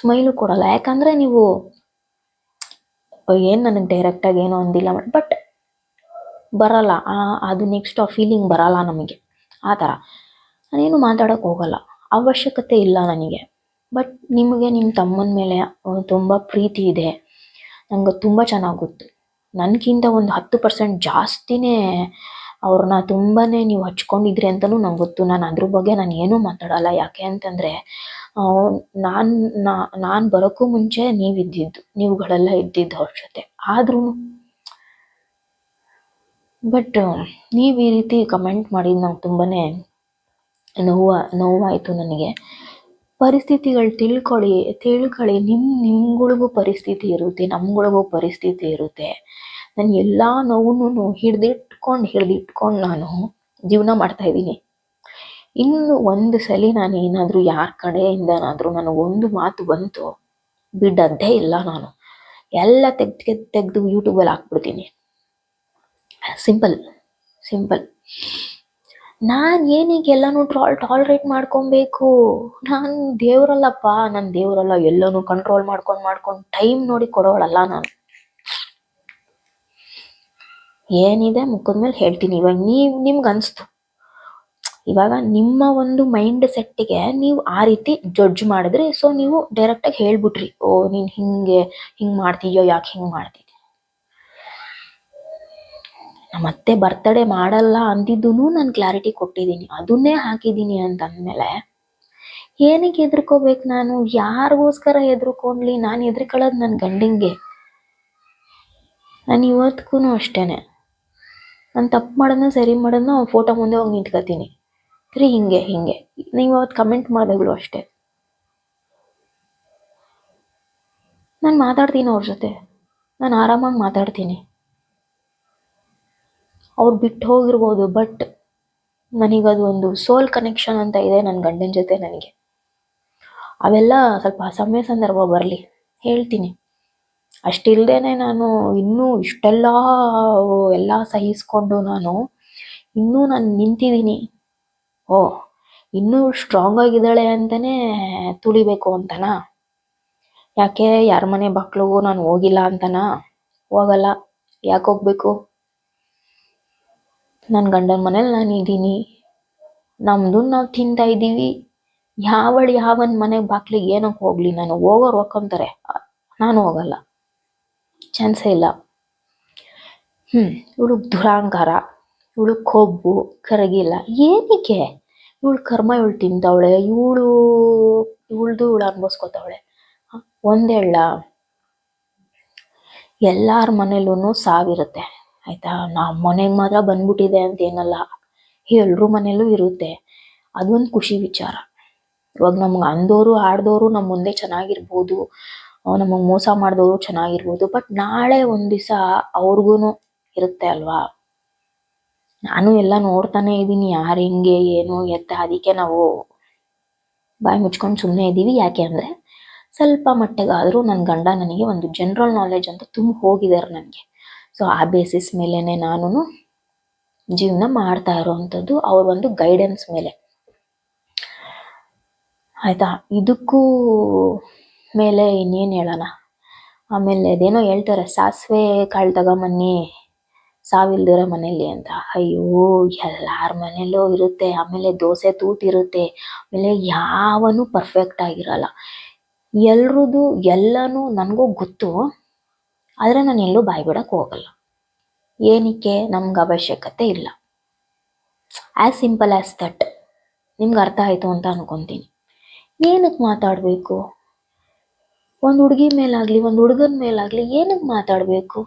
ಸ್ಮೈಲು ಕೊಡಲ್ಲ. ಯಾಕಂದರೆ ನೀವು, ಏನು ನನಗೆ ಡೈರೆಕ್ಟಾಗಿ ಏನೋ ಅಂದಿಲ್ಲ. ಬಟ್ ಬರಲ್ಲ. ಆ, ಅದು ನೆಕ್ಸ್ಟ್ ಆ ಫೀಲಿಂಗ್ ಬರಲ್ಲ ನಮಗೆ. ಆ ಥರ. ನಾನೇನು ಮಾತಾಡೋಕೆ ಹೋಗಲ್ಲ. ಅವಶ್ಯಕತೆ ಇಲ್ಲ ನನಗೆ. ಬಟ್ ನಿಮಗೆ ನಿಮ್ಮ ತಮ್ಮನ ಮೇಲೆ ತುಂಬ ಪ್ರೀತಿ ಇದೆ. ನಂಗೆ ತುಂಬ ಚೆನ್ನಾಗಿ ಗೊತ್ತು. ನನಗಿಂತ ಒಂದು ಹತ್ತು ಪರ್ಸೆಂಟ್ ಜಾಸ್ತಿನೇ ಅವ್ರನ್ನ ತುಂಬಾ ನೀವು ಹಚ್ಕೊಂಡಿದ್ರಿ ಅಂತಲೂ ನಂಗೆ ಗೊತ್ತು. ನಾನು ಅದ್ರ ಬಗ್ಗೆ ನಾನು ಏನೂ ಮಾತಾಡಲ್ಲ. ಯಾಕೆ ಅಂತಂದರೆ ನಾನು ನಾನು ಬರೋಕ್ಕೂ ಮುಂಚೆ ನೀವು ಇದ್ದಿದ್ದು, ನೀವುಗಳೆಲ್ಲ ಇದ್ದಿದ್ದು ಅವ್ರ ಜೊತೆ. ಆದ್ರೂ ಬಟ್, ನೀವು ಈ ರೀತಿ ಕಮೆಂಟ್ ಮಾಡಿದ್ದು ನಂಗೆ ತುಂಬಾ ನೋವು, ನೋವಾಯಿತು ನನಗೆ. ಪರಿಸ್ಥಿತಿಗಳು ತಿಳ್ಕೊಳ್ಳಿ ತಿಳ್ಕೊಳ್ಳಿ. ನಿಮ್ಮ ನಿಮ್ಗಳಿಗೂ ಪರಿಸ್ಥಿತಿ ಇರುತ್ತೆ, ನಮ್ಗಳಿಗೂ ಪರಿಸ್ಥಿತಿ ಇರುತ್ತೆ. ನಾನು ಎಲ್ಲ ನೋವನ್ನು ಹಿಡ್ದಿಟ್ಕೊಂಡು ಹಿಡ್ದಿಟ್ಕೊಂಡು ನಾನು ಜೀವನ ಮಾಡ್ತಾ ಇದ್ದೀನಿ. ಇನ್ನು ಒಂದು ಸಲ ನಾನು ಏನಾದರೂ ಯಾರ ಕಡೆಯಿಂದನಾದರೂ ಒಂದು ಮಾತು ಬಂತು ಬಿಡದ್ದೇ ಇಲ್ಲ ನಾನು. ಎಲ್ಲ ತೆಗ್ದು ತೆಗೆದು ಯೂಟ್ಯೂಬಲ್ಲಿ ಹಾಕ್ಬಿಡ್ತೀನಿ. Simple simple. ನಾನು ಏನೀಗ ಎಲ್ಲನೂ ಟ್ರಾಲ್, ಟಾಲ್ರೇಟ್ ಮಾಡ್ಕೊಬೇಕು. ನಾನು ದೇವರಲ್ಲಪ್ಪ, ನಾನು ದೇವರಲ್ಲ, ಎಲ್ಲನೂ ಕಂಟ್ರೋಲ್ ಮಾಡ್ಕೊಂಡು ಮಾಡ್ಕೊಂಡು, ಟೈಮ್ ನೋಡಿ ಕೊಡೋಳಲ್ಲ ನಾನು. ಏನಿದೆ ಮುಖದ ಮೇಲೆ ಹೇಳ್ತೀನಿ. ಇವಾಗ ನೀವು, ನಿಮ್ಗೆ ಅನಿಸ್ತು. ಇವಾಗ ನಿಮ್ಮ ಒಂದು ಮೈಂಡ್ ಸೆಟ್ಟಿಗೆ ನೀವು ಆ ರೀತಿ ಜಡ್ಜ್ ಮಾಡಿದ್ರೆ ಸೊ ನೀವು ಡೈರೆಕ್ಟಾಗಿ ಹೇಳ್ಬಿಟ್ರಿ, ಓ, ನೀನು ಹಿಂಗೆ ಹಿಂಗೆ ಮಾಡ್ತೀಯೋ ಯಾಕೆ ಹಿಂಗೆ ಮಾಡ್ತೀಯ ಮತ್ತೆ ಬರ್ತಡೇ ಮಾಡಲ್ಲ ಅಂದಿದ್ದೂ ನಾನು ಕ್ಲಾರಿಟಿ ಕೊಟ್ಟಿದ್ದೀನಿ. ಅದನ್ನೇ ಹಾಕಿದ್ದೀನಿ ಅಂತ ಅಂದಮೇಲೆ ಏನಕ್ಕೆ ಹೆದರ್ಕೋಬೇಕು ನಾನು? ಯಾರಿಗೋಸ್ಕರ ಹೆದರ್ಕೊಂಡ್ಲಿ? ನಾನು ಹೆದರ್ಕೊಳ್ಳೋದು ನನ್ನ ಗಂಡಂಗೆ. ನಾನು ಇವತ್ತಿಗೂ ಅಷ್ಟೇ ನಾನು ತಪ್ಪು ಮಾಡೋದನ್ನ ಸರಿ ಮಾಡೋದನ್ನ ಫೋಟೋ ಮುಂದೆ ಹೋಗಿ ನಿಂತ್ಕೋತೀನಿ. ರೀ ಹಿಂಗೆ ಹಿಂಗೆ. ನೀವು ಅವತ್ತು ಕಮೆಂಟ್ ಮಾಡಿದಾಗಲೂ ಅಷ್ಟೇ. ನಾನು ಮಾತಾಡ್ತೀನಿ ಅವ್ರ ಜೊತೆ. ನಾನು ಆರಾಮಾಗಿ ಮಾತಾಡ್ತೀನಿ. ಅವ್ರು ಬಿಟ್ಟು ಹೋಗಿರ್ಬೋದು ಬಟ್ ನನಗದು ಒಂದು ಸೋಲ್ ಕನೆಕ್ಷನ್ ಅಂತ ಇದೆ ನನ್ನ ಗಂಡನ ಜೊತೆ ನನಗೆ. ಅವೆಲ್ಲ ಸ್ವಲ್ಪ ಸಮಯ ಸಂದರ್ಭ ಬರಲಿ. ಹೇಳ್ತೀನಿ. ಅಷ್ಟಿಲ್ದೇನೆ ನಾನು ಇನ್ನೂ ಇಷ್ಟೆಲ್ಲ ಎಲ್ಲ ಸಹಿಸ್ಕೊಂಡು ನಾನು ಇನ್ನೂ ನಾನು ನಿಂತಿದ್ದೀನಿ ಓ, ಇನ್ನೂ ಸ್ಟ್ರಾಂಗ್ ಆಗಿದ್ದಾಳೆ ಅಂತಲೇ ತುಳಿಬೇಕು ಅಂತನಾ? ಯಾಕೆ ಯಾರ ಮನೆ ಬಾಗ್ಲಿಗೂ ನಾನು ಹೋಗಿಲ್ಲ ಅಂತನಾ? ಹೋಗಲ್ಲ, ಯಾಕೆ ಹೋಗ್ಬೇಕು? ನನ್ನ ಗಂಡನ ಮನೇಲಿ ನಾನು ಇದ್ದೀನಿ ನಮ್ಮದು ನಾವು ತಿಂತಾ ಇದ್ದೀವಿ. ಯಾವಳು ಯಾವನ ಮನೆ ಬಾಗ್ಲಿಗೆ ಏನಕ್ಕೆ ಹೋಗ್ಲಿ? ನಾನು ಹೋಗೋರು ಹೋಗ್ಕೊಂತಾರೆ ನಾನು ಹೋಗಲ್ಲ. ಚಾನ್ಸೇ ಇಲ್ಲ. ಹ್ಮ್, ಇವಳು ದುರಾಂಕಾರ ಇವಳು ಕೊಬ್ಬು ಕರಗಿಲ್ಲ ಏನಕ್ಕೆ? ಇವಳು ಕರ್ಮ, ಇವಳು ತಿಂತವಳೆ ಇವಳು, ಇವಳ್ದು ಇವಳು ಅನ್ಭವಿಸ್ಕೊತವಳೆ. ಒಂದೇಳ ಎಲ್ಲಾರ ಮನೇಲೂ ಸಾವಿರುತ್ತೆ ಆಯ್ತಾ? ನಮ್ಮ ಮನೆಗೆ ಮಾತ್ರ ಬಂದ್ಬಿಟ್ಟಿದೆ ಅಂತ ಏನಲ್ಲ. ಎಲ್ರ ಮನೇಲೂ ಇರುತ್ತೆ. ಅದೊಂದು ಖುಷಿ ವಿಚಾರ. ಇವಾಗ ನಮ್ಗೆ ಅಂದೋರು, ಆಡ್ದೋರು ನಮ್ಮ ಮುಂದೆ ಚೆನ್ನಾಗಿರ್ಬೋದು. ನಮಗೆ ಮೋಸ ಮಾಡಿದವರು ಚೆನ್ನಾಗಿರ್ಬೋದು ಬಟ್ ನಾಳೆ ಒಂದ್ ದಿವಸ ಅವ್ರಿಗೂನು ಇರುತ್ತೆ ಅಲ್ವಾ? ನಾನು ಎಲ್ಲ ನೋಡ್ತಾನೆ ಇದ್ದೀನಿ ಯಾರು ಹೆಂಗೆ, ಏನು, ಎತ್ತ, ಅದಕ್ಕೆ ನಾವು ಬಾಯಿ ಮುಚ್ಕೊಂಡು ಸುಮ್ಮನೆ ಇದ್ದೀವಿ ಯಾಕೆ ಅಂದರೆ ಸ್ವಲ್ಪ ಮಟ್ಟಿಗಾದರೂ ನನ್ನ ಗಂಡ ನನಗೆ ಒಂದು ಜನರಲ್ ನಾಲೆಜ್ ಅಂತ ತುಂಬ ಹೋಗಿದ್ದಾರೆ ನನಗೆ. ಸೊ ಆ ಬೇಸಿಸ್ ಮೇಲೇ ನಾನು ಜೀವನ ಮಾಡ್ತಾ ಇರೋವಂಥದ್ದು ಅವ್ರ ಒಂದು ಗೈಡೆನ್ಸ್ ಮೇಲೆ. ಆಯ್ತಾ? ಇದಕ್ಕೂ ಮೇಲೆ ಇನ್ನೇನು ಹೇಳೋಣ? ಆಮೇಲೆ ಅದೇನೋ ಹೇಳ್ತಾರೆ, ಸಾಸಿವೆ ಕಾಳು ತಗೊಂಬನ್ನಿ, ಸಾವಿಲ್ದಿರೋ ಮನೇಲಿ ಅಂತ. ಅಯ್ಯೋ, ಎಲ್ಲಾರ ಮನೇಲೂ ಇರುತ್ತೆ, ಆಮೇಲೆ ದೋಸೆ ತೂತಿರುತ್ತೆ, ಆಮೇಲೆ ಯಾವನು ಪರ್ಫೆಕ್ಟ್ ಆಗಿರಲ್ಲ. ಎಲ್ರದ್ದು ಎಲ್ಲನೂ ನನಗೂ ಗೊತ್ತು, ಆದರೆ ನಾನು ಎಲ್ಲೂ ಬಾಯಿ ಹೋಗಲ್ಲ. ಏನಕ್ಕೆ? ನಮ್ಗೆ ಅವಶ್ಯಕತೆ ಇಲ್ಲ. ಆ್ಯಸ್ ಸಿಂಪಲ್ ಆ್ಯಸ್ ದಟ್ ನಿಮ್ಗೆ ಅರ್ಥ ಆಯಿತು ಅಂತ ಅನ್ಕೊತೀನಿ. ಏನಕ್ಕೆ ಮಾತಾಡಬೇಕು? ಒಂದು ಹುಡುಗಿ ಮೇಲಾಗಲಿ, ಒಂದು ಹುಡುಗನ ಮೇಲಾಗಲಿ ಏನಕ್ಕೆ ಮಾತಾಡಬೇಕು?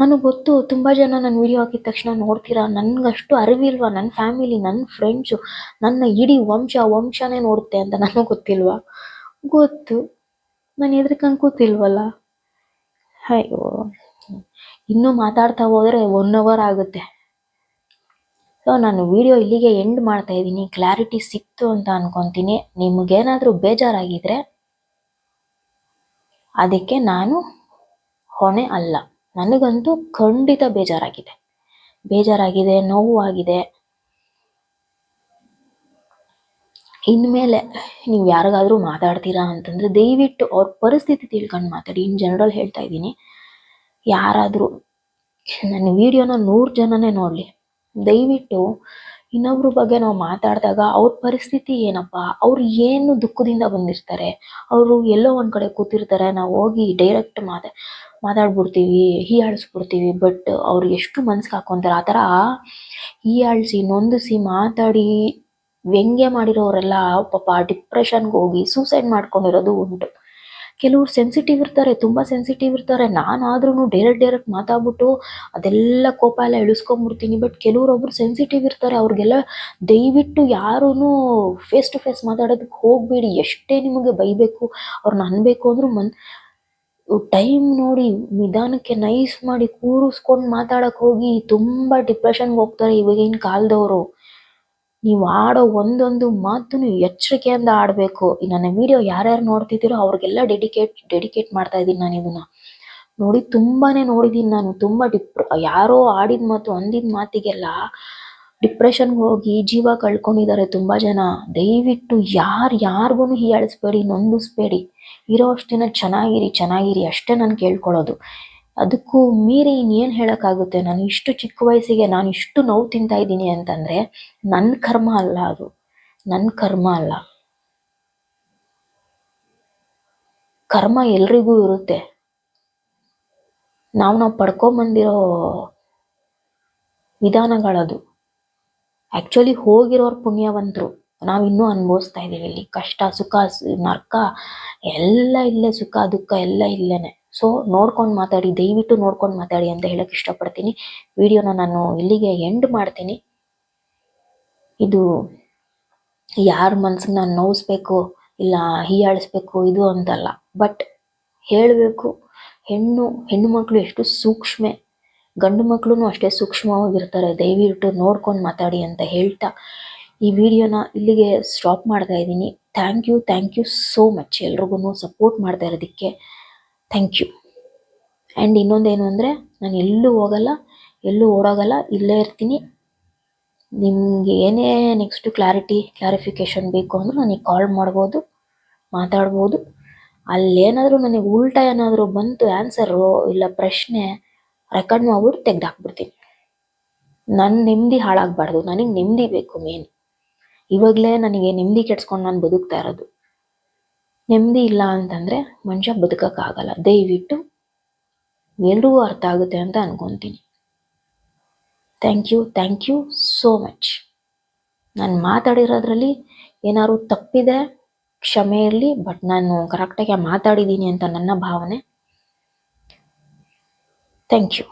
ನನಗೆ ಗೊತ್ತು, ತುಂಬ ಜನ ನನ್ನ ವಿಡಿಯೋ ಹಾಕಿದ ತಕ್ಷಣ ನೋಡ್ತೀರಾ? ನನಗಷ್ಟು ಅರಿವಿಲ್ವಾ? ನನ್ನ ಫ್ಯಾಮಿಲಿ ನನ್ನ ಫ್ರೆಂಡ್ಸು ನನ್ನ ಇಡೀ ವಂಶ, ವಂಶನೇ ನೋಡುತ್ತೆ ಅಂತ ನನಗೆ ಗೊತ್ತಿಲ್ವಾ? ಗೊತ್ತು. ನಾನು ಎದ್ರಿಕಂಗೆ ಕೂತಿಲ್ವಲ್ಲ ಅಯ್ಯೋ. ಇನ್ನೂ ಮಾತಾಡ್ತಾ ಹೋದರೆ ಒನ್ ಅವರ್ ಆಗುತ್ತೆ. ಸೊ ನಾನು ವಿಡಿಯೋ ಇಲ್ಲಿಗೆ ಎಂಡ್ ಮಾಡ್ತಾ ಇದ್ದೀನಿ ಕ್ಲಾರಿಟಿ ಸಿಕ್ತು ಅಂತ ಅನ್ಕೊತೀನಿ. ನಿಮಗೇನಾದರೂ ಬೇಜಾರಾಗಿದ್ರೆ ಅದಕ್ಕೆ ನಾನು ಹೊಣೆ ಅಲ್ಲ. ನನಗಂತೂ ಖಂಡಿತ ಬೇಜಾರಾಗಿದೆ. ಬೇಜಾರಾಗಿದೆ ನೋವು ಆಗಿದೆ ಇನ್ಮೇಲೆ ನೀವು ಯಾರಿಗಾದ್ರೂ ಮಾತಾಡ್ತೀರಾ ಅಂತಂದ್ರೆ ದಯವಿಟ್ಟು ಅವ್ರ ಪರಿಸ್ಥಿತಿ ತಿಳ್ಕೊಂಡು ಮಾತಾಡಿ. ಇನ್ ಜನರಲ್ ಹೇಳ್ತಾ ಇದ್ದೀನಿ. ಯಾರಾದರೂ ನನ್ನ ವಿಡಿಯೋನ ನೂರು ಜನನೇ ನೋಡಲಿ. ದಯವಿಟ್ಟು ಇನ್ನೊಬ್ರ ಬಗ್ಗೆ ನಾವು ಮಾತಾಡಿದಾಗ ಅವ್ರ ಪರಿಸ್ಥಿತಿ ಏನಪ್ಪ? ಅವ್ರು ಏನು ದುಃಖದಿಂದ ಬಂದಿರ್ತಾರೆ? ಅವರು ಎಲ್ಲೋ ಒಂದ್ ಕಡೆ ಕೂತಿರ್ತಾರೆ, ನಾವು ಹೋಗಿ ಡೈರೆಕ್ಟ್ ಮಾತಾ, ಮಾತಾಡ್ಬಿಡ್ತೀವಿ, ಹೀಯಾಳಿಸ್ಬಿಡ್ತೀವಿ ಬಟ್ ಅವ್ರು ಎಷ್ಟು ಮನ್ಸಿಗೆ ಹಾಕ್ಕೊಂತಾರೆ ಆ ಥರ ಹೀಯಾಳಿಸಿ, ನೊಂದಿಸಿ ಮಾತಾಡಿ, ವ್ಯಂಗ್ಯ ಮಾಡಿರೋರೆಲ್ಲ ಪಾಪ ಡಿಪ್ರೆಷನ್ಗೆ ಹೋಗಿ ಸೂಸೈಡ್ ಮಾಡ್ಕೊಂಡಿರೋದು ಉಂಟು. ಕೆಲವ್ರು ಸೆನ್ಸಿಟಿವ್ ಇರ್ತಾರೆ, ತುಂಬಾ ಸೆನ್ಸಿಟಿವ್ ಇರ್ತಾರೆ. ನಾನಾದ್ರೂ ಡೈರೆಕ್ಟ್ ಡೈರೆಕ್ಟ್ ಮಾತಾಡ್ಬಿಟ್ಟು ಅದೆಲ್ಲ ಕೋಪ ಎಲ್ಲ ಇಳಿಸ್ಕೊಂಬಿಡ್ತೀನಿ ಬಟ್ ಕೆಲವ್ರೊಬ್ರು ಸೆನ್ಸಿಟಿವ್ ಇರ್ತಾರೆ. ಅವ್ರಿಗೆಲ್ಲ ದಯವಿಟ್ಟು ಯಾರೂ ಫೇಸ್ ಟು ಫೇಸ್ ಮಾತಾಡೋದಕ್ಕೆ ಹೋಗಬೇಡಿ. ಎಷ್ಟೇ ನಿಮಗೆ ಬೈಬೇಕು ಅವ್ರನ್ನ ಅನ್ಬೇಕು ಅಂದ್ರೂ ಮನ್ ಟೈಮ್ ನೋಡಿ ನಿಧಾನಕ್ಕೆ ನೈಸ್ ಮಾಡಿ ಕೂರಿಸ್ಕೊಂಡು ಮಾತಾಡಕ್ಕೆ ಹೋಗಿ ತುಂಬಾ ಡಿಪ್ರೆಷನ್ಗೆ ಹೋಗ್ತಾರೆ ಇವಾಗಿನ ಕಾಲದವರು. ನೀವು ಆಡೋ ಒಂದೊಂದು ಮಾತನ್ನು ಎಚ್ಚರಿಕೆಯಿಂದ ಆಡಬೇಕು. ನನ್ನ ವಿಡಿಯೋ ಯಾರ್ಯಾರು ನೋಡ್ತಿದ್ದೀರೋ ಅವ್ರಿಗೆಲ್ಲ ಡೆಡಿಕೇಟ್ ಡೆಡಿಕೇಟ್ ಮಾಡ್ತಾ ಇದ್ದೀನಿ ನಾನು ಇದನ್ನ. ನೋಡಿ, ತುಂಬಾನೇ ನೋಡಿದ್ದೀನಿ ನಾನು. ತುಂಬಾ ಡಿಪ್ ಯಾರೋ ಆಡಿದ ಮಾತು, ಅಂದಿದ ಮಾತಿಗೆಲ್ಲ ಡಿಪ್ರೆಷನ್ ಹೋಗಿ ಜೀವ ಕಳ್ಕೊಂಡಿದ್ದಾರೆ ತುಂಬಾ ಜನ. ದಯವಿಟ್ಟು ಯಾರು ಯಾರಿಗೂ ಹೀಯಾಳಿಸ್ಬೇಡಿ, ನೊಂದಿಸ್ಬೇಡಿ. ಇರೋ ಅಷ್ಟು ದಿನ ಚೆನ್ನಾಗಿರಿ ಚೆನ್ನಾಗಿರಿ ಅಷ್ಟೇ ನಾನು ಕೇಳ್ಕೊಳ್ಳೋದು. ಅದಕ್ಕೂ ಮೀರಿ ಇನ್ನೇನು ಹೇಳೋಕ್ಕಾಗುತ್ತೆ? ನಾನು ಇಷ್ಟು ಚಿಕ್ಕ ವಯಸ್ಸಿಗೆ ನಾನು ಇಷ್ಟು ನೋವು ತಿಂತಾ ಇದ್ದೀನಿ ಅಂತಂದರೆ ನನ್ನ ಕರ್ಮ ಅಲ್ಲ ಅದು. ನನ್ನ ಕರ್ಮ ಅಲ್ಲ. ಕರ್ಮ ಎಲ್ರಿಗೂ ಇರುತ್ತೆ. ನಾವು ನಾವು ಪಡ್ಕೊಂಬಂದಿರೋ ವಿಧಾನಗಳದು. ಆ್ಯಕ್ಚುಲಿ ಹೋಗಿರೋರು ಪುಣ್ಯವಂತರು. ನಾವು ಇನ್ನೂ ಅನುಭವಿಸ್ತಾ ಇದ್ದೀವಿ ಇಲ್ಲಿ. ಕಷ್ಟ, ಸುಖ ನರ್ಕ, ಎಲ್ಲ ಇಲ್ಲೇ ಸುಖ, ದುಃಖ ಎಲ್ಲ ಇಲ್ಲೇನೆ. ಸೊ ನೋಡ್ಕೊಂಡು ಮಾತಾಡಿ, ದಯವಿಟ್ಟು ನೋಡ್ಕೊಂಡು ಮಾತಾಡಿ ಅಂತ ಹೇಳಕ್ ಇಷ್ಟಪಡ್ತೀನಿ. ವಿಡಿಯೋನ ನಾನು ಇಲ್ಲಿಗೆ ಎಂಡ್ ಮಾಡ್ತೀನಿ. ಇದು ಯಾರ ಮನ್ಸಿಗೆ ನಾನು ನೋವಿಸ್ಬೇಕು ಇಲ್ಲ ಹೀಯಾಳಿಸ್ಬೇಕು ಇದು ಅಂತಲ್ಲ. ಬಟ್ ಹೇಳಬೇಕು, ಹೆಣ್ಣು ಹೆಣ್ಣು ಮಕ್ಕಳು ಎಷ್ಟು ಸೂಕ್ಷ್ಮೆ. ಗಂಡು ಮಕ್ಕಳು ಅಷ್ಟೇ ಸೂಕ್ಷ್ಮವಾಗಿರ್ತಾರೆ. ದಯವಿಟ್ಟು ನೋಡ್ಕೊಂಡು ಮಾತಾಡಿ ಅಂತ ಹೇಳ್ತಾ ಈ ವಿಡಿಯೋನ ಇಲ್ಲಿಗೆ ಸ್ಟಾಪ್ ಮಾಡ್ತಾ ಇದ್ದೀನಿ. Thank you thank you so much ಎಲ್ರಿಗೂ ಸಪೋರ್ಟ್ ಮಾಡ್ತಾ ಇರೋದಕ್ಕೆ. ಥ್ಯಾಂಕ್ ಯು ಆ್ಯಂಡ್ ಇನ್ನೊಂದೇನು ಅಂದರೆ, ನಾನು ಎಲ್ಲೂ ಹೋಗಲ್ಲ, ಎಲ್ಲೂ ಓಡೋಗಲ್ಲ, ಇಲ್ಲೇ ಇರ್ತೀನಿ. ನಿಮಗೆ ಏನೇ ನೆಕ್ಸ್ಟು ಕ್ಲಾರಿಟಿ ಕ್ಲಾರಿಫಿಕೇಷನ್ ಬೇಕು ಅಂದರೂ ನನಗೆ ಕಾಲ್ ಮಾಡ್ಬೋದು, ಮಾತಾಡ್ಬೋದು. ಅಲ್ಲೇನಾದರೂ ನನಗೆ ಉಲ್ಟಾ ಏನಾದರೂ ಬಂತು ಆನ್ಸರು ಇಲ್ಲ ಪ್ರಶ್ನೆ ರೆಕಾರ್ಡ್ ಮಾಡ್ಬಿಟ್ಟು ತೆಗ್ದಾಕ್ಬಿಡ್ತೀನಿ. ನನ್ನ ನೆಮ್ಮದಿ ಹಾಳಾಗಬಾರ್ದು, ನನಗೆ ನೆಮ್ಮದಿ ಬೇಕು ಮೇನ್ ಇವಾಗಲೇ ನನಗೆ ನೆಮ್ಮದಿ ಕೆಡ್ಸ್ಕೊಂಡು ನಾನು ಬದುಕ್ತಾ ಇರೋದು. ನೆಮ್ಮದಿ ಇಲ್ಲ ಅಂತಂದರೆ ಮನುಷ್ಯ ಬದುಕೋಕ್ಕಾಗಲ್ಲ. ದಯವಿಟ್ಟು ಎಲ್ರಿಗೂ ಅರ್ಥ ಆಗುತ್ತೆ ಅಂತ ಅನ್ಕೊತೀನಿ. Thank you thank you so much ನಾನು ಮಾತಾಡಿರೋದ್ರಲ್ಲಿ ಏನಾದ್ರು ತಪ್ಪಿದೆ, ಕ್ಷಮೆ ಇರಲಿ ಬಟ್ ನಾನು ಕರೆಕ್ಟಾಗಿ ಮಾತಾಡಿದ್ದೀನಿ ಅಂತ ನನ್ನ ಭಾವನೆ. Thank you